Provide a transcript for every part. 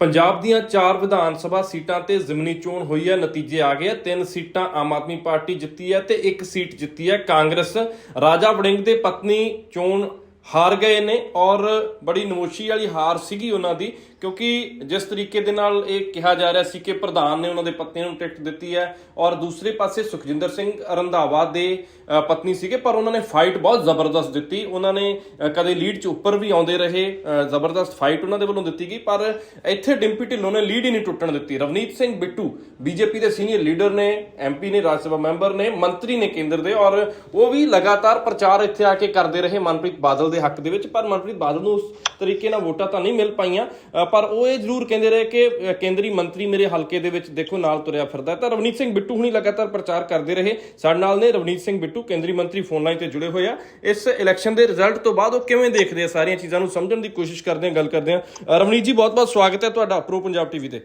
ਪੰਜਾਬ ਦੀਆਂ ਚਾਰ ਵਿਧਾਨ ਸਭਾ ਸੀਟਾਂ ਤੇ ਜ਼ਿਮਨੀ ਚੋਣ ਹੋਈ ਹੈ, ਨਤੀਜੇ ਆ ਗਏ ਆ। ਤਿੰਨ ਸੀਟਾਂ ਆਮ ਆਦਮੀ ਪਾਰਟੀ ਜਿੱਤੀ ਹੈ ਤੇ ਇੱਕ ਸੀਟ ਜਿੱਤੀ ਹੈ ਕਾਂਗਰਸ, ਰਾਜਾ ਵੜਿੰਗ ਦੇ ਪਤਨੀ ਚੋਣ ਹਾਰ ਗਏ ਨੇ ਔਰ ਬੜੀ ਨਮੋਸ਼ੀ ਵਾਲੀ ਹਾਰ ਸੀਗੀ ਉਹਨਾਂ ਦੀ ਕਿਉਂਕਿ ਜਿਸ ਤਰੀਕੇ ਦੇ ਨਾਲ ਇਹ ਕਿਹਾ ਜਾ ਰਿਹਾ ਸੀ ਕਿ ਪ੍ਰਧਾਨ ਨੇ ਉਹਨਾਂ ਦੇ ਪਤਨੀ ਨੂੰ ਟਿਕਟ ਦਿੱਤੀ ਹੈ ਔਰ ਦੂਸਰੇ ਪਾਸੇ ਸੁਖਜਿੰਦਰ ਸਿੰਘ ਰੰਧਾਵਾ ਦੇ ਪਤਨੀ ਸੀਗੇ, ਪਰ ਉਹਨਾਂ ਨੇ ਫਾਈਟ ਬਹੁਤ ਜ਼ਬਰਦਸਤ ਦਿੱਤੀ। ਉਹਨਾਂ ਨੇ ਕਦੇ ਲੀਡ 'ਚ ਉੱਪਰ ਵੀ ਆਉਂਦੇ ਰਹੇ ਜ਼ਬਰਦਸਤ ਫਾਈਟ ਉਹਨਾਂ ਦੇ ਵੱਲੋਂ ਦਿੱਤੀ ਗਈ, ਪਰ ਇੱਥੇ ਡਿੰਪੀ ਢਿੱਲੋਂ ਨੇ ਲੀਡ ਹੀ ਨਹੀਂ ਟੁੱਟਣ ਦਿੱਤੀ। ਰਵਨੀਤ ਸਿੰਘ ਬਿੱਟੂ ਬੀਜੇਪੀ ਦੇ ਸੀਨੀਅਰ ਲੀਡਰ ਨੇ ਐਮਪੀ ਨੇ, ਰਾਜ ਸਭਾ ਮੈਂਬਰ ਨੇ, ਮੰਤਰੀ ਨੇ ਕੇਂਦਰ ਦੇ, ਔਰ ਉਹ ਵੀ ਲਗਾਤਾਰ ਪ੍ਰਚਾਰ ਇੱਥੇ ਆ ਕੇ ਕਰਦੇ ਰਹੇ ਮਨਪ੍ਰੀਤ ਬਾਦਲ ਦੇ ਹੱਕ ਦੇ ਵਿੱਚ, ਪਰ ਮਨਪ੍ਰੀਤ ਬਾਦਲ ਨੂੰ ਉਸ ਤਰੀਕੇ ਨਾਲ ਵੋਟਾਂ ਤਾਂ ਨਹੀਂ ਮਿਲ ਪਾਈਆਂ ਪਰ ਉਹ ਇਹ ਜ਼ਰੂਰ ਕਹਿੰਦੇ ਰਹੇ ਕਿ ਕੇਂਦਰੀ ਮੰਤਰੀ ਮੇਰੇ ਹਲਕੇ ਦੇ ਵਿੱਚ ਦੇਖੋ ਨਾਲ ਤੁਰਿਆ ਫਿਰਦਾ ਤਾਂ ਰਵਨੀਤ ਸਿੰਘ ਬਿੱਟੂ ਹੁਣੀ ਲਗਾਤਾਰ ਪ੍ਰਚਾਰ ਕਰਦੇ ਰਹੇ। ਸਾਡੇ ਨਾਲ ਨੇ ਰਵਨੀਤ ਸਿੰਘ ਬਿੱਟੂ, ਕੇਂਦਰੀ ਮੰਤਰੀ, ਫੋਨ ਲਾਈਨ ਤੇ ਜੁੜੇ ਹੋਏ ਆ। ਇਸ ਇਲੈਕਸ਼ਨ ਦੇ ਰਿਜ਼ਲਟ ਤੋਂ ਬਾਅਦ ਉਹ ਕਿਵੇਂ ਦੇਖਦੇ ਆ ਸਾਰੀਆਂ ਚੀਜ਼ਾਂ ਨੂੰ ਸਮਝਣ ਦੀ ਕੋਸ਼ਿਸ਼ ਕਰਦੇ ਆ, ਗੱਲ ਕਰਦੇ ਆ। ਰਵਨੀਤ ਜੀ ਬਹੁਤ ਬਹੁਤ ਸਵਾਗਤ ਹੈ ਤੁਹਾਡਾ ਪ੍ਰੋ ਪੰਜਾਬ ਟੀਵੀ ਤੇ।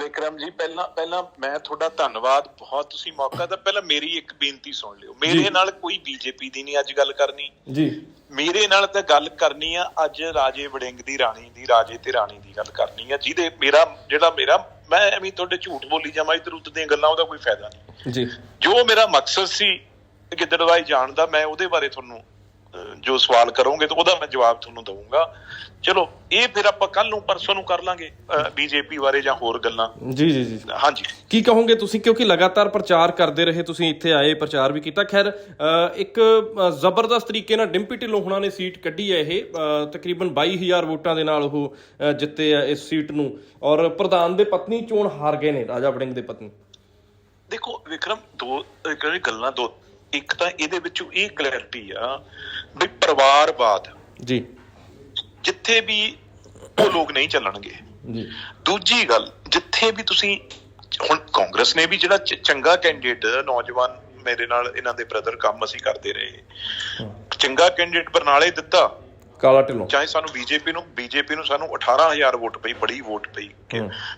ਵਿਕਰਮ ਜੀ ਪਹਿਲਾਂ ਪਹਿਲਾਂ ਮੈਂ ਤੁਹਾਡਾ ਧੰਨਵਾਦ ਬਹੁਤ ਤੁਸੀਂ ਮੌਕਾ ਦਿੱਤਾ। ਪਹਿਲਾਂ ਮੇਰੀ ਇੱਕ ਬੇਨਤੀ ਸੁਣ ਲਿਓ। ਮੇਰੇ ਨਾਲ ਕੋਈ ਬੀਜੇਪੀ ਦੀ ਨਹੀਂ ਅੱਜ ਗੱਲ ਕਰਨੀ। ਜੀ। ਮੇਰੇ ਨਾਲ ਤਾਂ ਗੱਲ ਕਰਨੀ ਆ ਅੱਜ ਰਾਜੇ ਵੜਿੰਗ ਦੀ ਰਾਣੀ ਦੀ ਰਾਜੇ ਤੇ ਰਾਣੀ ਦੀ ਗੱਲ ਕਰਨੀ ਆ ਜਿਹਦੇ ਮੇਰਾ ਜਿਹੜਾ ਮੇਰਾ ਮੈਂ ਐਵੇਂ ਤੁਹਾਡੇ ਝੂਠ ਬੋਲੀ ਜਾਵਾਂ ਇਧਰ ਉੱਧਰ ਦੀਆਂ ਗੱਲਾਂ ਉਹਦਾ ਕੋਈ ਫਾਇਦਾ ਨਹੀਂ। ਜੀ। ਜੋ ਮੇਰਾ ਮਕਸਦ ਸੀ ਗਿੱਦੜਵਾਈ ਜਾਣ ਦਾ ਮੈਂ ਉਹਦੇ ਬਾਰੇ ਤੁਹਾਨੂੰ ਜੋ ਸਵਾਲ ਕਰੋਗੇ ਤਾਂ ਉਹਦਾ ਮੈਂ ਜਵਾਬ ਤੁਹਾਨੂੰ ਦਊਂਗਾ। ਚਲੋ ਇਹ ਫਿਰ ਆਪਾਂ ਕੱਲ ਨੂੰ ਪਰਸੋਂ ਨੂੰ ਕਰ ਲਾਂਗੇ ਬੀਜੇਪੀ ਬਾਰੇ ਜਾਂ ਹੋਰ ਗੱਲਾਂ। ਜੀ ਜੀ ਜੀ। ਹਾਂਜੀ। ਕੀ ਕਹੋਗੇ ਤੁਸੀਂ? ਕਿਉਂਕਿ ਲਗਾਤਾਰ ਪ੍ਰਚਾਰ ਕਰਦੇ ਰਹੇ ਤੁਸੀਂ ਇੱਥੇ ਆਏ ਪ੍ਰਚਾਰ ਵੀ ਕੀਤਾ। ਖੈਰ ਇੱਕ ਜ਼ਬਰਦਸਤ ਤਰੀਕੇ ਨਾਲ ਡਿੰਪੀ ਢਿੱਲੋਂ ਹੁਣਾਂ ਨੇ ਸੀਟ ਕੱਢੀ ਹੈ ਇਹ। ਤਕਰੀਬਨ 22000 ਵੋਟਾਂ ਦੇ ਨਾਲ ਉਹ ਜਿੱਤੇ ਆ ਇਸ ਸੀਟ ਨੂੰ। ਔਰ ਪ੍ਰਧਾਨ ਦੇ ਪਤਨੀ ਚੋਣ ਹਾਰ ਗਏ ਨੇ ਰਾਜਾ ਵੜਿੰਗ ਦੇ ਪਤਨੀ। ਦੇਖੋ ਵਿਕਰਮ ਦੋ ਗੱਲਾਂ ਦੋ ਇੱਕ ਤਾਂ ਇਹਦੇ ਵਿੱਚੋਂ ਇਹ ਕਲੈਰਿਟੀ ਆ ਵੀ ਪਰਿਵਾਰਵਾਦ। ਜੀ। ਜਿੱਥੇ ਵੀ ਉਹ ਲੋਕ ਨਹੀਂ ਚੱਲਣਗੇ। ਜੀ। ਦੂਜੀ ਗੱਲ ਜਿੱਥੇ ਵੀ ਤੁਸੀਂ ਹੁਣ ਕਾਂਗਰਸ ਨੇ ਵੀ ਜਿਹੜਾ ਚੰਗਾ ਕੈਂਡੀਡੇਟ ਨੌਜਵਾਨ ਮੇਰੇ ਨਾਲ ਇਹਨਾਂ ਦੇ ਬ੍ਰਦਰ ਕੰਮ ਅਸੀਂ ਕਰਦੇ ਰਹੇ। ਚੰਗਾ ਕੈਂਡੀਡੇਟ ਬਰਨਾਲੇ ਦਿੱਤਾ। ਕਾਲਾ ਢਿੱਲੋਂ। ਚਾਹੇ ਸਾਨੂੰ ਬੀਜੇਪੀ ਨੂੰ ਬੀਜੇਪੀ ਨੂੰ ਸਾਨੂੰ 18000 ਵੋਟ ਪਈ ਬੜੀ ਵੋਟ ਪਈ।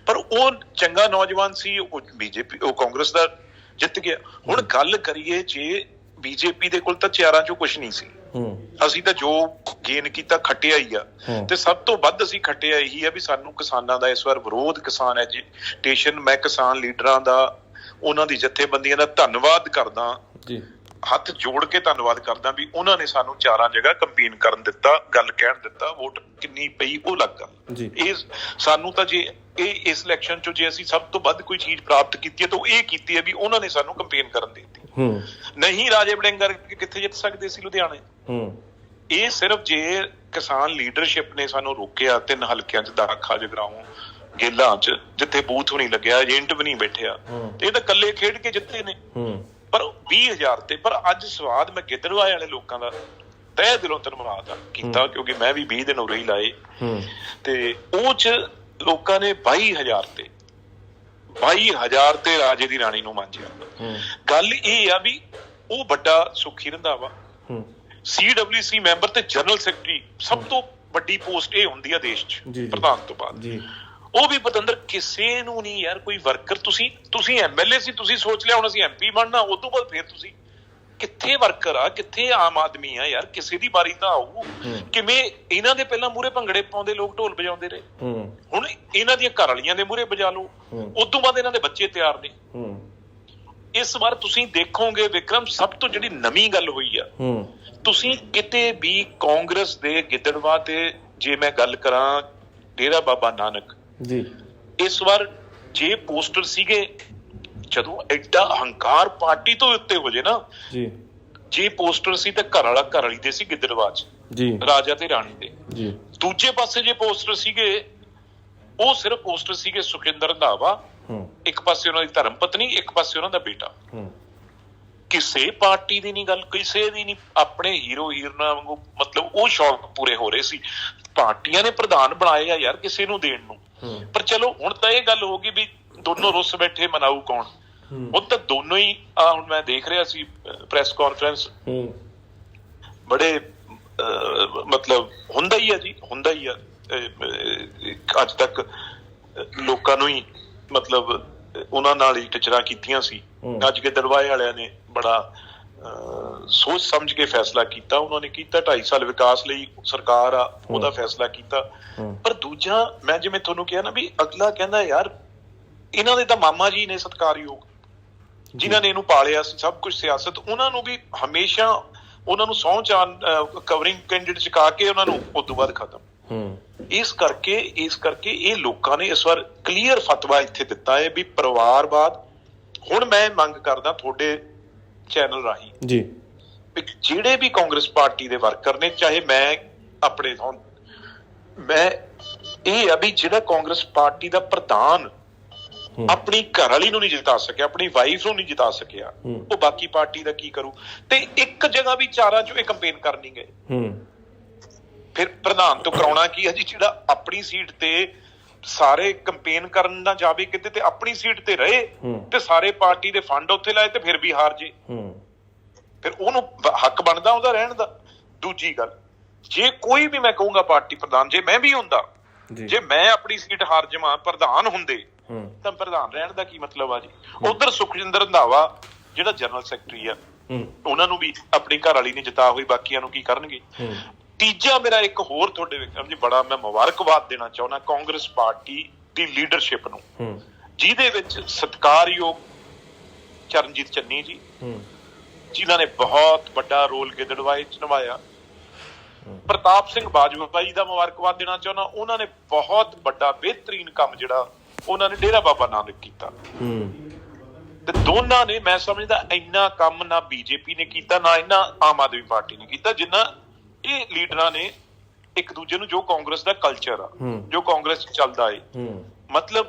ਪਰ ਉਹ ਚੰਗਾ ਨੌਜਵਾਨ ਸੀ ਉਹ ਬੀਜੇਪੀ ਉਹ ਕਾਂਗਰਸ ਦਾ ਜਿੱਤ ਗਿਆ। ਹੁਣ ਗੱਲ ਕਰੀਏ ਜੇ ਬੀਜੇਪੀ ਦੇ ਕੋਲ ਤਾਂ ਚਾਰਾਂ ਚੋਂ ਕੁਝ ਨਹੀਂ ਸੀ। ਅਸੀਂ ਤਾਂ ਜੋ ਗੇਨ ਕੀਤਾ ਖੱਟਿਆ ਹੀ ਆ। ਤੇ ਸਭ ਤੋਂ ਵੱਧ ਅਸੀਂ ਖੱਟਿਆ ਇਹੀ ਆ ਵੀ ਸਾਨੂੰ ਕਿਸਾਨਾਂ ਦਾ ਇਸ ਵਾਰ ਵਿਰੋਧ ਕਿਸਾਨ ਐਜੀਟੇਸ਼ਨ ਮੈਂ ਕਿਸਾਨ ਲੀਡਰਾਂ ਦਾ ਉਹਨਾਂ ਦੀ ਜਥੇਬੰਦੀਆਂ ਦਾ ਧੰਨਵਾਦ ਕਰਦਾ। ਜੀ। ਹੱਥ ਜੋੜ ਕੇ ਧੰਨਵਾਦ ਕਰਦਾ ਵੀ ਉਹਨਾਂ ਨੇ ਸਾਨੂੰ ਚਾਰਾਂ ਜਗ੍ਹਾ ਕੰਪੇਨ ਕਰਨ ਦਿੱਤਾ ਗੱਲ ਕਹਿਣ ਦਿੱਤਾ ਵੋਟ ਕਿੰਨੀ ਪਈ ਉਹ ਲੱਗ ਇਹ ਸਾਨੂੰ ਤਾਂ ਜੇ ਇਹ ਇਸ ਇਲੈਕਸ਼ਨ ਚੋਂ ਜੇ ਅਸੀਂ ਸਭ ਤੋਂ ਵੱਧ ਕੋਈ ਚੀਜ਼ ਪ੍ਰਾਪਤ ਕੀਤੀ ਹੈ ਤਾਂ ਉਹ ਇਹ ਕੀਤੀ ਹੈ ਵੀ ਉਹਨਾਂ ਨੇ ਸਾਨੂੰ ਕੰਪੇਨ ਕਰਨ ਦਿੱਤੀ। ਹੂੰ। ਨਹੀਂ ਰਾਜੇ ਵੜਿੰਗਰ ਕਿੱਥੇ ਜਿੱਤ ਸਕਦੇ ਸੀ ਲੁਧਿਆਣੇ? ਹੂੰ। ਇਹ ਸਿਰਫ ਜੇ ਕਿਸਾਨ ਲੀਡਰਸ਼ਿਪ ਨੇ ਸਾਨੂੰ ਰੋਕਿਆ ਤਿੰਨ ਹਲਕਿਆਂ 'ਚ ਦਾਖਾ ਜਗਰਾਉਂ ਗੇਲਾਂ 'ਚ ਜਿੱਥੇ ਬੂਥ ਵੀ ਨਹੀਂ ਲੱਗਿਆ ਏਜੰਟ ਵੀ ਨਹੀਂ ਬੈਠਿਆ। ਇਹ ਤਾਂ ਇਕੱਲੇ ਖੇਡ ਕੇ ਜਿੱਤੇ ਨੇ। ਹੂੰ। ਪਰ 20000 ਤੇ ਪਰ ਅੱਜ ਸਵਾਦ ਮੈਂ ਗਿੱਦੜਵਾਏ ਵਾਲੇ ਲੋਕਾਂ ਦਾ? ਤਹਿ ਦਿਲੋਂ ਧੰਨਵਾਦ ਕੀਤਾ ਕਿਉਂਕਿ ਮੈਂ ਵੀ 20 ਦਿਨ ਉਰੇ ਹੀ ਲਾਏ। ਹੂੰ। ਤੇ ਉਹ ਚ ਲੋਕਾਂ ਨੇ 22000 ਤੇ 22000 ਤੇ ਰਾਜੇ ਦੀ ਰਾਣੀ ਨੂੰ ਮੰਨਿਆ ਹੂੰ। ਗੱਲ ਇਹ ਆ ਵੀ ਉਹ ਵੱਡਾ ਸੁਖੀ ਰੰਧਾਵਾ ਹੂੰ। ਸੀਡਬਲਯੂਸੀ ਮੈਂਬਰ ਤੇ ਜਨਰਲ ਸੈਕਟਰੀ ਸਭ ਤੋਂ ਵੱਡੀ ਪੋਸਟ ਇਹ ਹੁੰਦੀ ਆ ਦੇਸ਼ 'ਚ। ਪ੍ਰਧਾਨ ਤੋਂ ਬਾਅਦ। ਜੀ। ਉਹ ਵੀ ਪਤੰਦਰ ਕਿਸੇ ਨੂੰ ਨਹੀਂ ਯਾਰ ਕੋਈ ਵਰਕਰ ਤੁਸੀਂ ਤੁਸੀਂ ਐਮਐਲਏ ਸੀ ਤੁਸੀਂ ਸੋਚ ਲਿਆ ਹੁਣ ਅਸੀਂ ਐਮਪੀ ਬਣਨਾ ਉਸ ਤੋਂ ਬਾਅਦ ਫਿਰ ਤੁਸੀਂ। ਕਿੱਥੇ ਵਰਕਰ ਆ ਕਿੱਥੇ ਆਮ ਆਦਮੀ ਆ ਯਾਰ ਕਿਸੇ ਦੀ ਵਾਰੀ ਤਾਂ ਆਊ। ਕਿਵੇਂ ਇਹਨਾਂ ਦੇ ਪਹਿਲਾਂ ਮੂਰੇ ਭੰਗੜੇ ਪਾਉਂਦੇ ਲੋਕ ਢੋਲ ਵਜਾਉਂਦੇ ਰਹੇ? ਹੁਣ ਇਹਨਾਂ ਦੀਆਂ ਘਰ ਵਾਲੀਆਂ ਦੇ ਮੂਰੇ ਵਜਾ ਲਓ। ਉਸ ਤੋਂ ਬਾਅਦ ਇਹਨਾਂ ਦੇ ਬੱਚੇ ਤਿਆਰ ਨੇ। ਇਸ ਵਾਰ ਤੁਸੀਂ ਦੇਖੋਗੇ ਵਿਕਰਮ ਸਭ ਤੋਂ ਜਿਹੜੀ ਨਵੀਂ ਗੱਲ ਹੋਈ ਆ। ਤੁਸੀਂ ਕਿਤੇ ਵੀ ਕਾਂਗਰਸ ਦੇ ਗਿੱਦੜਵਾ ਤੇ ਜੇ ਮੈਂ ਗੱਲ ਕਰਾਂ ਡੇਰਾ ਬਾਬਾ ਨਾਨਕ ਜੀ। ਇਸ ਵਾਰ ਜੇ ਪੋਸਟਰ ਸੀਗੇ ਜਦੋਂ ਐਡਾ ਹੰਕਾਰ ਪਾਰਟੀ ਤੋਂ ਉੱਤੇ ਹੋ ਜੇ ਨਾ ਜੀ। ਜੇ ਪੋਸਟਰ ਸੀ ਤਾਂ ਘਰ ਵਾਲਾ ਘਰ ਵਾਲੀ ਦੇ ਸੀ ਗਿੱਦੜਵਾ ਚ ਜੀ। ਰਾਜਾ ਤੇ ਰਾਣੀ ਦੇ। ਜੀ। ਦੂਜੇ ਪਾਸੇ ਜੇ ਪੋਸਟਰ ਸੀਗੇ ਉਹ ਸਿਰਫ ਪੋਸਟਰ ਸੀਗੇ ਸੁਖਿੰਦਰ ਰੰਧਾਵਾ ਹੂੰ। ਇੱਕ ਪਾਸੇ ਉਹਨਾਂ ਦੀ ਧਰਮ ਪਤਨੀ ਇੱਕ ਪਾਸੇ ਉਹਨਾਂ ਦਾ ਬੇਟਾ। ਹੂੰ। ਕਿਸੇ ਪਾਰਟੀ ਦੀ ਨਹੀਂ ਗੱਲ ਕਿਸੇ ਦੀ ਨਹੀਂ ਆਪਣੇ ਹੀਰੋ ਹੀਰਨਾ ਵਾਂਗੂ ਮਤਲਬ ਉਹ ਸ਼ੌਕ ਪੂਰੇ ਹੋ ਰਹੇ ਸੀ। ਪਾਰਟੀਆਂ ਨੇ ਪ੍ਰਧਾਨ ਬਣਾਏ ਆ ਯਾਰ ਕਿਸੇ ਨੂੰ ਦੇਣ ਨੂੰ। ਪਰ ਚਲੋ ਹੁਣ ਤਾਂ ਇਹ ਗੱਲ ਹੋ ਗਈ ਵੀ ਦੋਨੋਂ ਰੁੱਸ ਬੈਠੇ ਮਨਾਊ ਕੌਣ? ਹੂੰ। ਹੁਣ ਤਾਂ ਦੋਨੋਂ ਹੀ ਆ ਹੁਣ ਮੈਂ ਦੇਖ ਰਿਹਾ ਸੀ ਪ੍ਰੈਸ ਕਾਨਫਰੰਸ ਬੜੇ ਮਤਲਬ ਹੁੰਦਾ ਹੀ ਆ ਜੀ ਹੁੰਦਾ ਹੀ ਆ। ਅੱਜ ਤੱਕ ਲੋਕਾਂ ਨੂੰ ਹੀ ਮਤਲਬ ਉਹਨਾਂ ਨਾਲ ਹੀ ਟਿਚਰਾਂ ਕੀਤੀਆਂ ਸੀ। ਅੱਜ ਕੇ ਦਰਵਾਜ਼ੇ ਵਾਲਿਆਂ ਨੇ ਬੜਾ ਸੋਚ ਸਮਝ ਕੇ ਫੈਸਲਾ ਕੀਤਾ। ਉਹਨਾਂ ਨੇ ਕੀਤਾ 2.5 ਸਾਲ ਵਿਕਾਸ ਲਈ ਸਰਕਾਰ ਆ ਉਹਦਾ ਫੈਸਲਾ ਕੀਤਾ। ਪਰ ਦੂਜੀ ਮੈਂ ਜਿਵੇਂ ਤੁਹਾਨੂੰ ਕਿਹਾ ਨਾ ਵੀ ਅਗਲਾ ਕਹਿੰਦਾ ਯਾਰ ਇਹਨਾਂ ਦੇ ਤਾਂ ਮਾਮਾ ਜੀ ਨੇ ਸਤਕਾਰਯੋਗ ਜਿਨ੍ਹਾਂ ਨੇ ਇਹਨੂੰ ਪਾਲਿਆ ਸੀ ਸਭ ਕੁਝ ਸਿਆਸਤ ਉਹਨਾਂ ਨੂੰ ਵੀ ਹਮੇਸ਼ਾ ਉਹਨਾਂ ਨੂੰ ਸਹੁੰ ਚਾਨ ਕਵਰਿੰਗ ਕੈਂਡੀਡੇਟ ਚਕਾ ਕੇ ਉਹਨਾਂ ਨੂੰ ਉਸ ਤੋਂ ਬਾਅਦ ਖਤਮ। ਹੂੰ। ਇਸ ਕਰਕੇ ਇਸ ਕਰਕੇ ਇਹ ਲੋਕਾਂ ਨੇ ਇਸ ਵਾਰ ਕਲੀਅਰ ਫਤਵਾ ਇੱਥੇ ਦਿੱਤਾ ਹੈ ਵੀ ਪਰਿਵਾਰਵਾਦ ਹੁਣ ਮੈਂ ਮੰਗ ਕਰਦਾ ਤੁਹਾਡੇ ਚੈਨਲ ਰਾਹੀਂ ਜੀ। ਜਿਹੜੇ ਵੀ ਕਾਂਗਰਸ ਪਾਰਟੀ ਦੇ ਵਰਕਰ ਨੇ ਚਾਹੇ ਮੈਂ ਆਪਣੇ ਹੁਣ ਮੈਂ ਇਹ ਆ ਵੀ ਜਿਹੜਾ ਕਾਂਗਰਸ ਪਾਰਟੀ ਦਾ ਪ੍ਰਧਾਨ। ਆਪਣੀ ਘਰ ਵਾਲੀ ਨੂੰ ਨਹੀਂ ਜਿਤਾ ਸਕਿਆ ਆਪਣੀ ਵਾਈਫ ਨੂੰ ਨਹੀਂ ਜਿਤਾ ਸਕਿਆ। ਉਹ ਬਾਕੀ ਪਾਰਟੀ ਦਾ ਕੀ ਕਰੂ? ਤੇ ਇੱਕ ਜਗ੍ਹਾ ਵੀ ਚਾਰਾਂ ਚੋਂ ਇਹ ਕੰਪੇਨ ਕਰਨੀ ਗਏ। ਫਿਰ ਪ੍ਰਧਾਨ ਤੋਂ ਕਰਾਉਣਾ ਕੀ ਹੈ ਜੀ? ਜਿਹੜਾ ਆਪਣੀ ਸੀਟ ਤੇ ਸਾਰੇ ਕੰਪੇਨ ਕਰਨ ਨਾ ਜਾਵੇ ਕਿਤੇ ਤੇ ਆਪਣੀ ਸੀਟ ਤੇ ਰਹੇ। ਤੇ ਸਾਰੇ ਪਾਰਟੀ ਦੇ ਫੰਡ ਉੱਥੇ ਲਾਏ ਤੇ ਫਿਰ ਵੀ ਹਾਰ ਜੇ। ਫਿਰ ਉਹਨੂੰ ਹੱਕ ਬਣਦਾ ਉਹਦਾ ਰਹਿਣ ਦਾ। ਦੂਜੀ ਗੱਲ ਜੇ ਕੋਈ ਵੀ ਮੈਂ ਕਹੂੰਗਾ ਪਾਰਟੀ ਪ੍ਰਧਾਨ ਜੇ ਮੈਂ ਵੀ ਹੁੰਦਾ ਜੀ। ਮੈਂ ਆਪਣੀ ਸੀਟ ਹਾਰ ਜਾਵਾਂ ਪ੍ਰਧਾਨ ਹੁੰਦੇ ਤਾਂ ਪ੍ਰਧਾਨ ਰਹਿਣ ਦਾ ਕੀ ਮਤਲਬ ਆ ਜੀ? ਉਧਰ ਸੁਖਜਿੰਦਰ ਰੰਧਾਵਾ ਜਿਹੜਾ ਜਨਰਲ ਸੈਕਟਰੀ ਆ ਉਹਨਾਂ ਨੂੰ ਵੀ ਆਪਣੀ ਘਰ ਵਾਲੀ ਨੇ ਜਿਤਾ ਹੋਈ ਬਾਕੀਆਂ ਨੂੰ ਕੀ ਕਰਨਗੇ? ਤੀਜਾ ਮੇਰਾ ਇੱਕ ਹੋਰ ਤੁਹਾਡੇ ਵਿਕਰਮ ਜੀ ਬੜਾ ਮੈਂ ਮੁਬਾਰਕਬਾਦ ਦੇਣਾ ਚਾਹੁੰਦਾ ਕਾਂਗਰਸ ਪਾਰਟੀ ਦੀ ਲੀਡਰਸ਼ਿਪ ਨੂੰ। ਜਿਹਦੇ ਵਿੱਚ ਸਤਕਾਰਯੋਗ ਚਰਨਜੀਤ ਚੰਨੀ ਜੀ ਜਿਨ੍ਹਾਂ ਨੇ ਬਹੁਤ ਵੱਡਾ ਰੋਲ ਗਿੱਦੜਵਾਏ ਚ ਨਿਭਾਇਆ ਪ੍ਰਤਾਪ ਸਿੰਘ ਬਾਜਵਾ ਜੀ ਦਾ ਮੁਬਾਰਕਬਾਦ ਦੇਣਾ ਚਾਹੁੰਦਾ ਉਹਨਾਂ ਨੇ ਬਹੁਤ ਵੱਡਾ ਬਿਹਤਰੀਨ ਕੰਮ ਜਿਹੜਾ ਉਹਨਾਂ ਨੇ ਡੇਰਾ ਬਾਬਾ ਨਾਨਕ ਕੀਤਾ ਤੇ ਦੋਨਾਂ ਨੇ ਮੈਂ ਸਮਝਦਾ ਇੰਨਾ ਕੰਮ ਨਾ ਬੀਜੇਪੀ ਨੇ ਕੀਤਾ ਨਾ ਇਹਨਾਂ ਆਮ ਆਦਮੀ ਪਾਰਟੀ ਨੇ ਕੀਤਾ ਜਿੰਨਾ ਇਹ ਲੀਡਰਾਂ ਨੇ ਇੱਕ ਦੂਜੇ ਨੂੰ ਜੋ ਕਾਂਗਰਸ ਦਾ ਕਲਚਰ ਆ। ਜੋ ਕਾਂਗਰਸ ਚੱਲਦਾ ਏ ਮਤਲਬ